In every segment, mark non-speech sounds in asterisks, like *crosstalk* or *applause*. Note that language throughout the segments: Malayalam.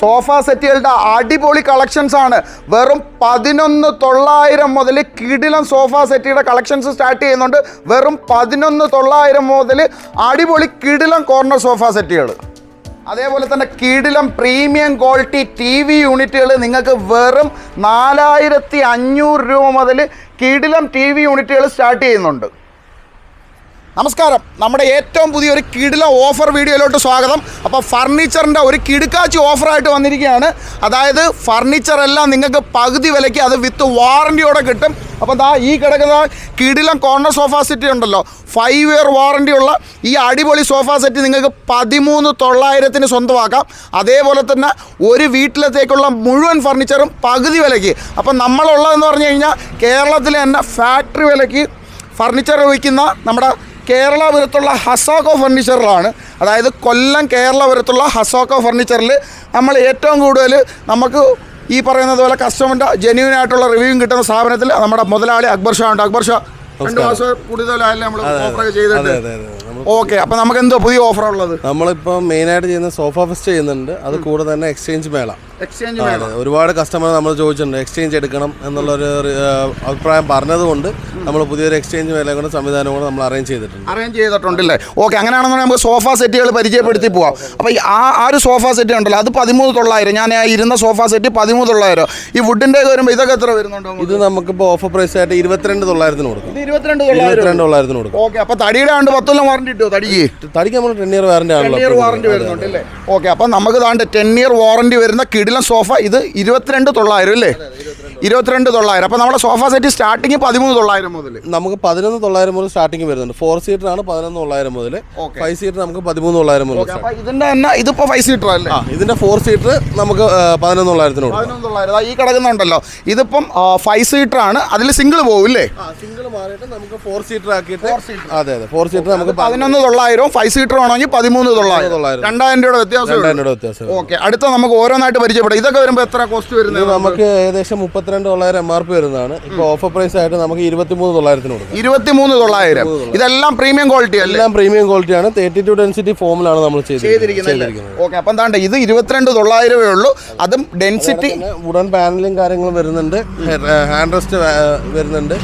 സോഫ സെറ്റുകളുടെ അടിപൊളി കളക്ഷൻസ് ആണ്. വെറും പതിനൊന്ന് തൊള്ളായിരം മുതൽ കിടിലം സോഫ സെറ്റിയുടെ കളക്ഷൻസ് സ്റ്റാർട്ട് ചെയ്യുന്നുണ്ട്. വെറും പതിനൊന്ന് തൊള്ളായിരം മുതൽ അടിപൊളി കിടിലം കോർണർ സോഫ സെറ്റുകൾ. അതേപോലെ തന്നെ കിടിലം പ്രീമിയം ക്വാളിറ്റി ടി വി യൂണിറ്റുകൾ നിങ്ങൾക്ക് വെറും നാലായിരത്തി അഞ്ഞൂറ് രൂപ മുതൽ കിടിലം ടി വി യൂണിറ്റുകൾ സ്റ്റാർട്ട് ചെയ്യുന്നുണ്ട്. നമസ്കാരം. നമ്മുടെ ഏറ്റവും പുതിയൊരു കിടില ഓഫർ വീഡിയോയിലോട്ട് സ്വാഗതം. അപ്പോൾ ഫർണിച്ചറിന്റെ ഒരു കിടുക്കാച്ചി ഓഫറായിട്ട് വന്നിരിക്കുകയാണ്. അതായത് ഫർണിച്ചർ എല്ലാം നിങ്ങൾക്ക് പകുതി വിലയ്ക്ക് അത് വിത്ത് വാറന്റിയോടെ കിട്ടും. അപ്പോൾ ദാ ഈ കിടക്കുന്ന കിടിലം കോർണർ സോഫ സെറ്റ് ഉണ്ടല്ലോ. ഫൈവ് ഇയർ വാറന്റി ഉള്ള ഈ അടിപൊളി സോഫ സെറ്റ് നിങ്ങൾക്ക് പതിമൂന്ന് തൊള്ളായിരത്തിന് സ്വന്തമാക്കാം. അതേപോലെ തന്നെ ഒരു വീട്ടിലത്തേക്കുള്ള മുഴുവൻ ഫർണിച്ചറും പകുതി വിലയ്ക്ക്. അപ്പം നമ്മളുള്ളതെന്ന് പറഞ്ഞു കഴിഞ്ഞാൽ കേരളത്തിലെ തന്നെ ഫാക്ടറി വിലയ്ക്ക് ഫർണിച്ചർ വയ്ക്കുന്ന നമ്മുടെ കേരളപുരത്തുള്ള ഹസോക്കോ ഫർണിച്ചറിലാണ്. അതായത് കൊല്ലം കേരളപുരത്തുള്ള ഹസോക്കോ ഫർണിച്ചറിൽ നമ്മൾ ഏറ്റവും കൂടുതൽ നമുക്ക് ഈ പറയുന്നത് പോലെ കസ്റ്റമറിന്റെ ജെന്യൂൻ ആയിട്ടുള്ള റിവ്യൂ കിട്ടുന്ന സ്ഥാപനത്തിൽ നമ്മുടെ മുതലാളി അക്ബർ ഷാ ഉണ്ട്. അക്ബർ ഷാ രണ്ട് മാസം കൂടുതലായാലും നമ്മൾ ചെയ്തിട്ട് ഓക്കെ അപ്പോൾ നമുക്ക് എന്തോ പുതിയ ഓഫർ ഉള്ളത്? നമ്മളിപ്പോ മെയിൻ ആയിട്ട് ചെയ്യുന്ന സോഫ ഫെസ്റ്റ് ചെയ്യുന്നുണ്ട്. അത് കൂടെ തന്നെ എക്സ്ചേഞ്ച് മേള. എക്സ്ചേഞ്ച് മേള. ഒരുപാട് കസ്റ്റമർ നമ്മൾ ചോദിച്ചിട്ടുണ്ട് എക്സ്ചേഞ്ച് എടുക്കണം എന്നുള്ളൊരു ഒരു അഭിപ്രായം പറഞ്ഞതുകൊണ്ട് നമ്മൾ പുതിയൊരു എക്സ്ചേഞ്ച് മേള കൂടെ സംവിധാനം കൂടെ നമ്മൾ അറേഞ്ച് ചെയ്തിട്ടുണ്ട്. അറേഞ്ച് ചെയ്തിട്ടുണ്ട് അല്ലേ ഓക്കെ അങ്ങനെയാണെന്നുണ്ടെങ്കിൽ നമുക്ക് സോഫ സെറ്റുകൾ പരിചയപ്പെടുത്തി പോവാം. അപ്പൊ ആ ആ ഒരു സോഫ സെറ്റ് ഉണ്ടല്ലോ അത് പതിമൂന്ന് തൊള്ളായിരം. ഞാൻ ഇരുന്ന സോഫ സെറ്റ് പതിമൂന്ന് തൊള്ളായിരം. ഈ വുഡിന്റെ വരുമ്പോൾ ഇതൊക്കെ എത്ര വരുന്നുണ്ടോ ഇത് നമുക്കിപ്പോൾ ഓഫർ പ്രൈസ് ആയിട്ട് ഇരുപത്തിരണ്ട് തൊള്ളായിരത്തിന് കൊടുക്കും. ഇരുപത്തിരണ്ട് തൊള്ളായിരം ഇരുപത്തിരണ്ട് തൊള്ളായിരത്തിന് കൊടുക്കും. ഓക്കെ അപ്പൊ തടിയുടെ ആണ്ട് പത്തൊല്ലം വാറണ്ടി കിട്ടുമോ തടിക്ക്? തടിക്ക് നമ്മൾ ടെൻ ഇയർ വാറണ്ടി ടെൻ ആണല്ലോ ഇയർ വാറണ്ടി വരുന്നുണ്ട് അല്ലേ? ഓക്കെ അപ്പൊ നമുക്ക് താണ്ട് ടെൻ ഇയർ വാറണ്ടി വരുന്ന കിടിലൻ സോഫ ഇത് ഇരുപത്തിരണ്ട് തൊള്ളായിരം അല്ലേ? ഇരുപത്തിരണ്ട് തൊള്ളായിരം. അപ്പോൾ നമ്മുടെ സോഫ സെറ്റ് സ്റ്റാർട്ടിങ് പതിമൂന്ന് തൊള്ളായിരം മുതൽ നമുക്ക് പതിനൊന്ന് തൊള്ളായിരം മുതൽ സ്റ്റാർട്ടിങ് വരുന്നുണ്ട്. ഫോർ സീറ്റർ ആണ് പതിനൊന്ന് തൊള്ളായിരം മുതൽ ഫൈവ് സീറ്റർ നമുക്ക് പതിമൂന്ന് തൊള്ളായിരം മുതൽ ഇതിന്റെ തന്നെ ഇതിപ്പോൾ ഫൈവ് സീറ്റർ അല്ലേ? ഇതിന്റെ ഫോർ സീറ്റർ നമുക്ക് പതിനൊന്ന് തൊള്ളായിരത്തിന് കൊടുക്കും. പതിനൊന്ന് തൊള്ളായിരം. ഈ കിടക്കുന്നുണ്ടല്ലോ. ഇതിപ്പം ഫൈവ് സീറ്റർ ആണ്. അതിൽ സിംഗിൾ പോകും ഇല്ലേ സിംഗിൾ മാറിയിട്ട് നമുക്ക് ഫോർ സീറ്റർ ആക്കിയിട്ട് അതെ അതെ. ഫോർ സീറ്റർ നമുക്ക് പതിനൊന്ന് തൊള്ളായിരവും ഫൈവ് സീറ്റർ ആണെങ്കിൽ പതിമൂന്ന് തൊള്ളായിരം. തൊള്ളായിരം. രണ്ടായിരം രൂപയുടെ വ്യത്യാസം രണ്ടായിരം രൂപ വ്യത്യാസം ഓക്കെ അടുത്ത നമുക്ക് ഓരോന്നായിട്ട് പരിചയപ്പെടാം. ഇതൊക്കെ വരുമ്പോൾ എത്ര കോസ്റ്റ് വരുന്നത് നമുക്ക്? ഏകദേശം മുപ്പത്തിരണ്ട് തൊള്ളായിരം എം ആർ പി വരുന്നതാണ്. ഇപ്പോൾ ഓഫർ പ്രൈസ് ആയിട്ട് നമുക്ക് ഇരുപത്തിമൂന്ന് തൊള്ളായിരത്തിന് കൊടുക്കും. ഇരുപത്തിമൂന്ന് തൊള്ളായിരം. ഇതെല്ലാം പ്രീമിയം ക്വാളിറ്റി എല്ലാം പ്രീമിയം ക്വാളിറ്റിയാണ് തേർട്ടി ടു ഡെൻസിറ്റി ഫോമിലാണ് നമ്മൾ ചെയ്തിരിക്കുന്നത്. ചെയ്തിരിക്കുന്നത് ഓക്കെ അപ്പം താണ്ട ഇത് ഇരുപത്തിരണ്ട് തൊള്ളായിരമേ ഉള്ളൂ. അതും ഡെൻസിറ്റി വുഡൻ പാനലും കാര്യങ്ങളും വരുന്നുണ്ട്. ഹാൻഡ് റെസ്റ്റ് വരുന്നുണ്ട്.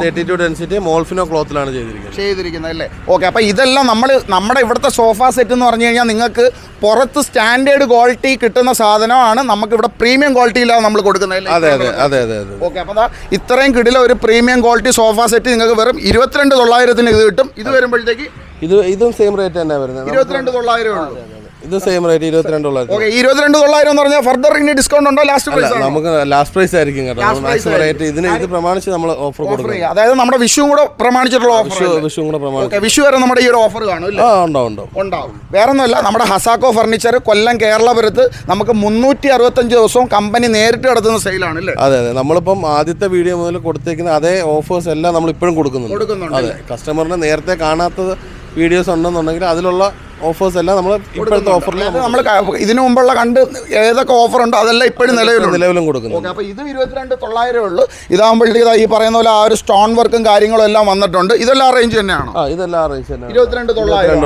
തേർട്ടി ടു ഡെൻസിറ്റി മോൾഫിനോ ക്ലോത്തിലാണ് ചെയ്തിരിക്കുന്നത്. ചെയ്തിരിക്കുന്നത് അല്ലേ? ഓക്കെ അപ്പോൾ ഇതെല്ലാം നമ്മൾ നമ്മുടെ ഇവിടുത്തെ സോഫ സെറ്റ് എന്ന് പറഞ്ഞു കഴിഞ്ഞാൽ നിങ്ങൾക്ക് പുറത്ത് സ്റ്റാൻഡേർഡ് ക്വാളിറ്റി കിട്ടുന്ന സാധനമാണ്. നമുക്ക് ഇവിടെ പ്രീമിയം ക്വാളിറ്റിയിലാണ് നമ്മൾ കൊടുക്കുന്നത് അതെ അതെ അതെ അതെ അതെ. ഓക്കെ അപ്പോൾ അതാ ഇത്രയും കിടില ഒരു പ്രീമിയം ക്വാളിറ്റി സോഫ സെറ്റ് നിങ്ങൾക്ക് വെറും ഇരുപത്തിരണ്ട് തൊള്ളായിരത്തിന് ഇത് കിട്ടും. ഇത് വരുമ്പോഴത്തേക്ക് ഇത് ഇതും സെയിം റേറ്റ് തന്നെ വരുന്നത്. ഇരുപത്തിരണ്ട് തൊള്ളായിരം ഉള്ളൂ. ഇത് സെയിം റേറ്റ് ഇരുപത്തിരണ്ട് തൊള്ളായിരത്തി ഓക്കെ ഇരുപത്തിരണ്ട് തൊള്ളായിരം എന്ന് പറഞ്ഞാൽ ഫർദർ ഇനി ഡിസ്കൗണ്ട് ഉണ്ടോ? ലാസ്റ്റ് പ്രൈസ് നമുക്ക് ലാസ്റ്റ് പ്രൈസ് ആയിരിക്കും കേട്ടോ. മാക്സിമം റേറ്റ് ഇതിന് ഇത് പ്രമാണിച്ച് നമ്മൾ ഓഫർ കൊടുക്കും. അതായത് നമ്മുടെ വിഷുവും കൂടെ പ്രമാണിച്ചിട്ടുള്ള ഓഫർ വിഷു വിഷുവും കൂടെ പ്രമാണിച്ച് വിഷു വരെ നമ്മുടെ ഈ ഒരു ഓഫർ കാണും ആ ഉണ്ടാവും ഉണ്ടാവും ഉണ്ടാവും. വേറെ ഒന്നുമല്ല നമ്മുടെ ഹസാക്കോ ഫർണിച്ചർ കൊല്ലം കേരളപുരത്ത് നമുക്ക് മുന്നൂറ്റി അറുപത്തഞ്ച് ദിവസവും കമ്പനി നേരിട്ട് നടത്തുന്ന സെയിലാണ് അല്ലേ? അതെ അതെ. നമ്മളിപ്പം ആദ്യത്തെ വീഡിയോ മുതൽ കൊടുത്തേക്കുന്ന അതേ ഓഫേഴ്സ് എല്ലാം നമ്മൾ ഇപ്പോഴും കൊടുക്കുന്നുണ്ട്. അതെ കസ്റ്റമറിന് നേരത്തെ കാണാത്തത് വീഡിയോസ് ഉണ്ടെന്നുണ്ടെങ്കിൽ അതിലുള്ള ഓഫേഴ്സ് എല്ലാം നമ്മൾ ഇപ്പോഴത്തെ ഓഫറിൽ നമ്മൾ ഇതിനു മുമ്പുള്ള കണ്ട് ഏതൊക്കെ ഓഫർ ഉണ്ടോ അതെല്ലാം ഇപ്പോഴും നിലവിലും നിലവിലും കൊടുക്കുന്നു ഓക്കെ അപ്പോൾ ഇത് ഇരുപത്തിരണ്ട് തൊള്ളായിരം ഉള്ളൂ. ഇതാകുമ്പോഴത്തേക്ക് ഇതാ ഈ പറയുന്ന പോലെ ആ ഒരു സ്റ്റോൺ വർക്കും കാര്യങ്ങളും എല്ലാം വന്നിട്ടുണ്ട്. ഇതെല്ലാം അറേഞ്ച് തന്നെയാണോ? ആ ഇതെല്ലാം റേഞ്ച് തന്നെ ഇരുപത്തിരണ്ട് തൊള്ളായിരം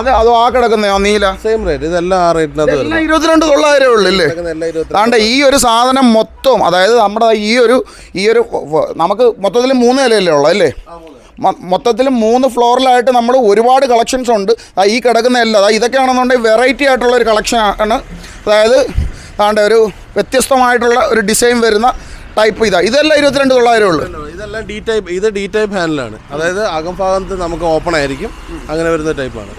അതെ അതോ ആ കിടക്കുന്നോ നീല? സെയിം റേറ്റ് ഇതെല്ലാം ആ റേറ്റിനകത്ത് ഇരുപത്തിരണ്ട് തൊള്ളായിരം ഉള്ളൂ അല്ലേ എല്ലാം താണ്ട ഈ ഒരു സാധനം മൊത്തം അതായത് നമ്മുടെ ഈ ഒരു ഈ ഒരു നമുക്ക് മൊത്തത്തിൽ മൂന്ന് നിലയല്ലേ ഉള്ളൂ അല്ലേ? മൊത്തത്തിൽ മൂന്ന് ഫ്ലോറിലായിട്ട് നമ്മൾ ഒരുപാട് കളക്ഷൻസ് ഉണ്ട്. ഈ കിടക്കുന്ന എല്ലാം ഇതൊക്കെയാണെന്നുണ്ടെങ്കിൽ വെറൈറ്റി ആയിട്ടുള്ള ഒരു കളക്ഷൻ ആണ്. അതായത് താണ്ട ഒരു വ്യത്യസ്തമായിട്ടുള്ള ഒരു ഡിസൈൻ വരുന്ന ടൈപ്പ് ഇതാ. ഇതെല്ലാം ഇരുപത്തിരണ്ട് തൊള്ളായിരം ഉള്ളു. ഇതെല്ലാം ഡി ടൈപ്പ് ഇത് ഡി ടൈപ്പ് ഹാനലാണ് അതായത് അകംഭാഗത്ത് നമുക്ക് ഓപ്പൺ ആയിരിക്കും. അങ്ങനെ വരുന്ന ടൈപ്പാണ്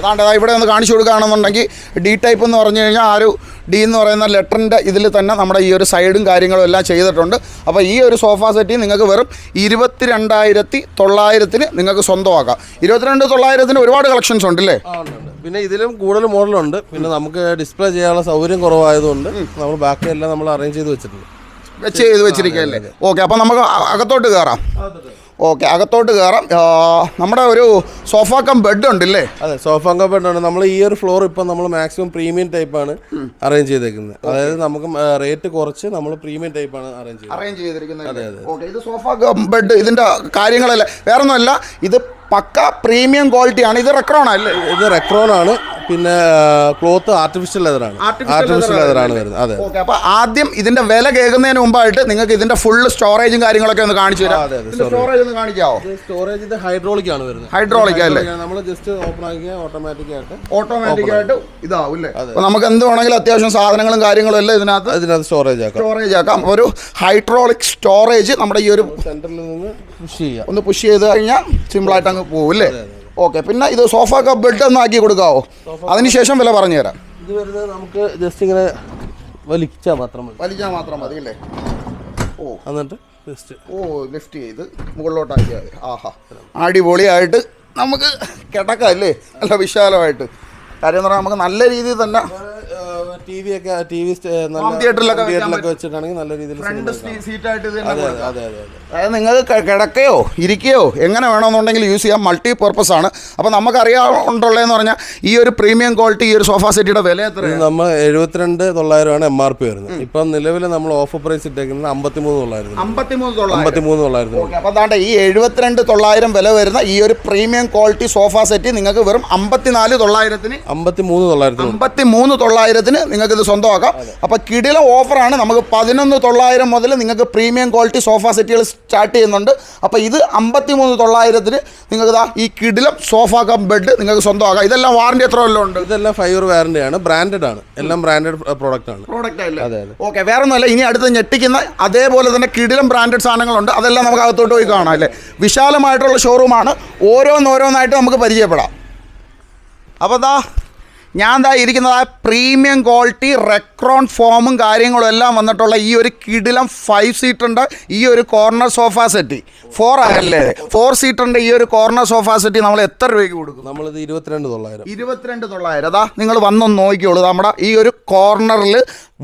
അതാണ്ട് അതാ ഇവിടെ ഒന്ന് കാണിച്ചു കൊടുക്കുകയാണെന്നുണ്ടെങ്കിൽ ഡി ടൈപ്പ് എന്ന് പറഞ്ഞു കഴിഞ്ഞാൽ ആ ഒരു ഡി എന്ന് പറയുന്ന ലെറ്ററിന്റെ ഇതിൽ തന്നെ നമ്മുടെ ഈ ഒരു സൈഡും കാര്യങ്ങളും എല്ലാം ചെയ്തിട്ടുണ്ട്. അപ്പോൾ ഈ ഒരു സോഫ സെറ്റ് നിങ്ങൾക്ക് വെറും ഇരുപത്തി രണ്ടായിരത്തി തൊള്ളായിരത്തിന് നിങ്ങൾക്ക് സ്വന്തമാക്കാം. ഇരുപത്തിരണ്ട് തൊള്ളായിരത്തിന് ഒരുപാട് കളക്ഷൻസ് ഉണ്ട് അല്ലേ പിന്നെ ഇതിലും കൂടുതൽ മോഡലുണ്ട് പിന്നെ നമുക്ക് ഡിസ്പ്ലേ ചെയ്യാനുള്ള സൗകര്യം കുറവായതുകൊണ്ട് നമ്മൾ ബാക്കി എല്ലാം നമ്മൾ അറേഞ്ച് ചെയ്ത് വെച്ചിട്ടുണ്ട്. വെച്ച് ചെയ്ത് വെച്ചിരിക്കുകയല്ലേ? ഓക്കെ അപ്പോൾ നമുക്ക് അകത്തോട്ട് കയറാം ഓക്കെ അകത്തോട്ട് കയറാം നമ്മുടെ ഒരു സോഫ കം ബെഡ് ഉണ്ടല്ലേ? അതെ സോഫ ഉണ്ട് നമ്മൾ ഈ ഒരു ഫ്ലോർ ഇപ്പം നമ്മൾ മാക്സിമം പ്രീമിയം ടൈപ്പ് ആണ് അറേഞ്ച് ചെയ്തേക്കുന്നത്. അതായത് നമുക്ക് റേറ്റ് കുറച്ച് നമ്മൾ പ്രീമിയം ടൈപ്പ് ആണ് അറേഞ്ച് അറേഞ്ച് ചെയ്തിരിക്കുന്നത് അതെ അതെ ഓക്കെ ഇത് സോഫ ബെഡ് ഇതിന്റെ കാര്യങ്ങളല്ല? വേറെ ഒന്നുമല്ല ഇത് പക്ക പ്രീമിയം ക്വാളിറ്റിയാണ് ഇത് റെക്രോൺ അല്ലേ? ഇത് റെക്രോൺ ആണ്. പിന്നെ ക്ലോത്ത് ആർട്ടിഫിഷ്യൽ ലെതറാണ് ആർട്ടിഫിഷ്യൽ ലെതറാണ് വരുന്നത്. അതെ. ഓക്കെ അപ്പൊ ആദ്യം ഇതിന്റെ വില കേൾക്കുന്നതിന് മുമ്പായിട്ട് നിങ്ങൾക്ക് ഇതിന്റെ ഫുൾ സ്റ്റോറേജും കാര്യങ്ങളൊക്കെ ഒന്ന് കാണിച്ചു തരാം. സ്റ്റോറേജ് ഒന്ന് കാണിക്കാവോ? സ്റ്റോറേജ് ഇത് ഹൈഡ്രോളിക് ആണ് വരുന്നത്. ഹൈഡ്രോളിക് അല്ലേ? നമ്മൾ ജസ്റ്റ് ഓപ്പൺ ആക്കിയാൽ ഓട്ടോമാറ്റിക് ആയിട്ട് ഓട്ടോമാറ്റിക് ആയിട്ട് ഇതാവും അല്ലേ? അപ്പൊ നമുക്ക് എന്ത് വേണമെങ്കിലും അത്യാവശ്യം സാധനങ്ങളും കാര്യങ്ങളും എല്ലാം ഇതിനകത്ത് ഇതിനകത്ത് സ്റ്റോറേജ് ആക്കാം. സ്റ്റോറേജ് ആക്കാം. ഒരു ഹൈഡ്രോളിക് സ്റ്റോറേജ് നമ്മുടെ ഈ ഒരു സെന്ററിൽ നിന്ന് പുഷ് ചെയ്യാം. ഒന്ന് പുഷ് ചെയ്ത് കഴിഞ്ഞാൽ സിമ്പിളായിട്ട് അങ്ങ് പോകും അല്ലേ ഓക്കെ പിന്നെ ഇത് സോഫ കപ്പ് ബെഡ് ഒന്ന് ആക്കി കൊടുക്കാവോ അതിനുശേഷം വില പറഞ്ഞു തരാം. ഇത് വരുന്നത് നമുക്ക് ജസ്റ്റ് ഇങ്ങനെ വലിച്ചാൽ മാത്രം മതി. വലിച്ചാൽ മാത്രം മതി അല്ലേ? ഓ. എന്നിട്ട് ഓ ലിഫ്റ്റ് ചെയ്ത് മുകളിലോട്ടാക്കിയാൽ മതി. ആഹാ. അടിപൊളിയായിട്ട് നമുക്ക് കിടക്കാം അല്ലേ? നല്ല വിശാലമായിട്ട്. കാര്യം എന്ന് പറഞ്ഞാൽ നമുക്ക് നല്ല രീതിയിൽ തന്നെ ടി വി ഒക്കെ ടി വി തിയേറ്ററിലൊക്കെ വെച്ചിട്ടാണെങ്കിൽ നല്ല രീതിയിൽ ഫ്രണ്ട് സീറ്റായിട്ട് ഇത് തന്നെ അതെ അതെ അതെ അതെ. അതായത് നിങ്ങൾ കിടക്കയോ ഇരിക്കയോ എങ്ങനെ വേണമെന്നുണ്ടെങ്കിൽ യൂസ് ചെയ്യാം. മൾട്ടി പർപ്പസ് ആണ്. അപ്പോൾ എന്ന് പറഞ്ഞാൽ ഈ ഒരു പ്രീമിയം ക്വാളിറ്റി ഈ ഒരു സോഫ സെറ്റിയുടെ വില എത്ര എത്രയാണ് നമ്മൾ എഴുപത്തിരണ്ട് തൊള്ളായിരമാണ് എം ആർ പി വരുന്നത്. ഇപ്പം നിലവിൽ നമ്മൾ ഓഫർ പ്രൈസ് ഇട്ടേക്കുന്നത് അമ്പത്തിമൂന്ന് തൊള്ളായിരത്തി അമ്പത്തിമൂന്ന് തൊള്ളായിരം. അമ്പത്തിമൂന്ന് തൊള്ളായിരത്തി ഓക്കെ അപ്പോൾ അതാണ്ട് ഈ എഴുപത്തിരണ്ട് തൊള്ളായിരം വില വരുന്ന ഈ ഒരു പ്രീമിയം ക്വാളിറ്റി സോഫ സെറ്റ് നിങ്ങൾക്ക് വെറും അമ്പത്തിനാല് തൊള്ളായിരത്തിന് അമ്പത്തിമൂന്ന് തൊള്ളായിരത്തി അമ്പത്തിമൂന്ന് തൊള്ളായിരത്തിന് നിങ്ങൾക്ക് ഇത് സ്വന്തമാക്കാം അപ്പോൾ കിടില ഓഫറാണ്. നമുക്ക് പതിനൊന്ന് തൊള്ളായിരം മുതൽ നിങ്ങൾക്ക് പ്രീമിയം ക്വാളിറ്റി സോഫ സെറ്റുകൾ സ്റ്റാർട്ട് ചെയ്യുന്നുണ്ട്. അപ്പോൾ ഇത് അമ്പത്തി മൂന്ന് തൊള്ളായിരത്തിന് നിങ്ങൾക്ക് ഇതാ ഈ കിടിലം സോഫ കം ബെഡ് നിങ്ങൾക്ക് സ്വന്തമാക്കാം. ഇതെല്ലാം വാറണ്ടി എത്ര കൊല്ലം ഉണ്ട്? ഇതെല്ലാം ഫൈവ് ഇയർ വാറണ്ടി ആണ്. ബ്രാൻഡഡ് ആണ്. എല്ലാം ബ്രാൻഡഡ് പ്രോഡക്റ്റ് ആണ്. പ്രോഡക്റ്റ് അല്ലേ. ഓക്കെ വേറെ ഒന്നുമല്ല ഇനി അടുത്ത് ഞെട്ടിക്കുന്ന അതേപോലെ തന്നെ കിടിലം ബ്രാൻഡഡ് സാധനങ്ങളുണ്ട്. അതെല്ലാം നമുക്ക് അകത്തോട്ട് പോയി കാണാം അല്ലേ? വിശാലമായിട്ടുള്ള ഷോറൂമാണ് ഓരോന്നോരോന്നായിട്ട് നമുക്ക് പരിചയപ്പെടാം. അപ്പോൾ ദാ ഞാൻ ദാ ഇരിക്കുന്നത് ആ പ്രീമിയം ക്വാളിറ്റി റെക്രോൺ ഫോമും കാര്യങ്ങളും എല്ലാം വന്നിട്ടുള്ള ഈ ഒരു കിടിലം ഫൈവ് സീറ്റുണ്ട് ഈ ഒരു കോർണർ സോഫ സെറ്റ് ഫോർ അല്ലേ ഫോർ സീറ്ററിന്റെ ഈ ഒരു കോർണർ സോഫ സെറ്റ് നമ്മൾ എത്ര രൂപയ്ക്ക് കൊടുക്കും നമ്മളിത് ഇരുപത്തിരണ്ട് തൊള്ളായിരം. ഇരുപത്തിരണ്ട് തൊള്ളായിരം. അതാ നിങ്ങൾ വന്നൊന്ന് നോക്കിയോളൂ നമ്മുടെ ഈ ഒരു കോർണറിൽ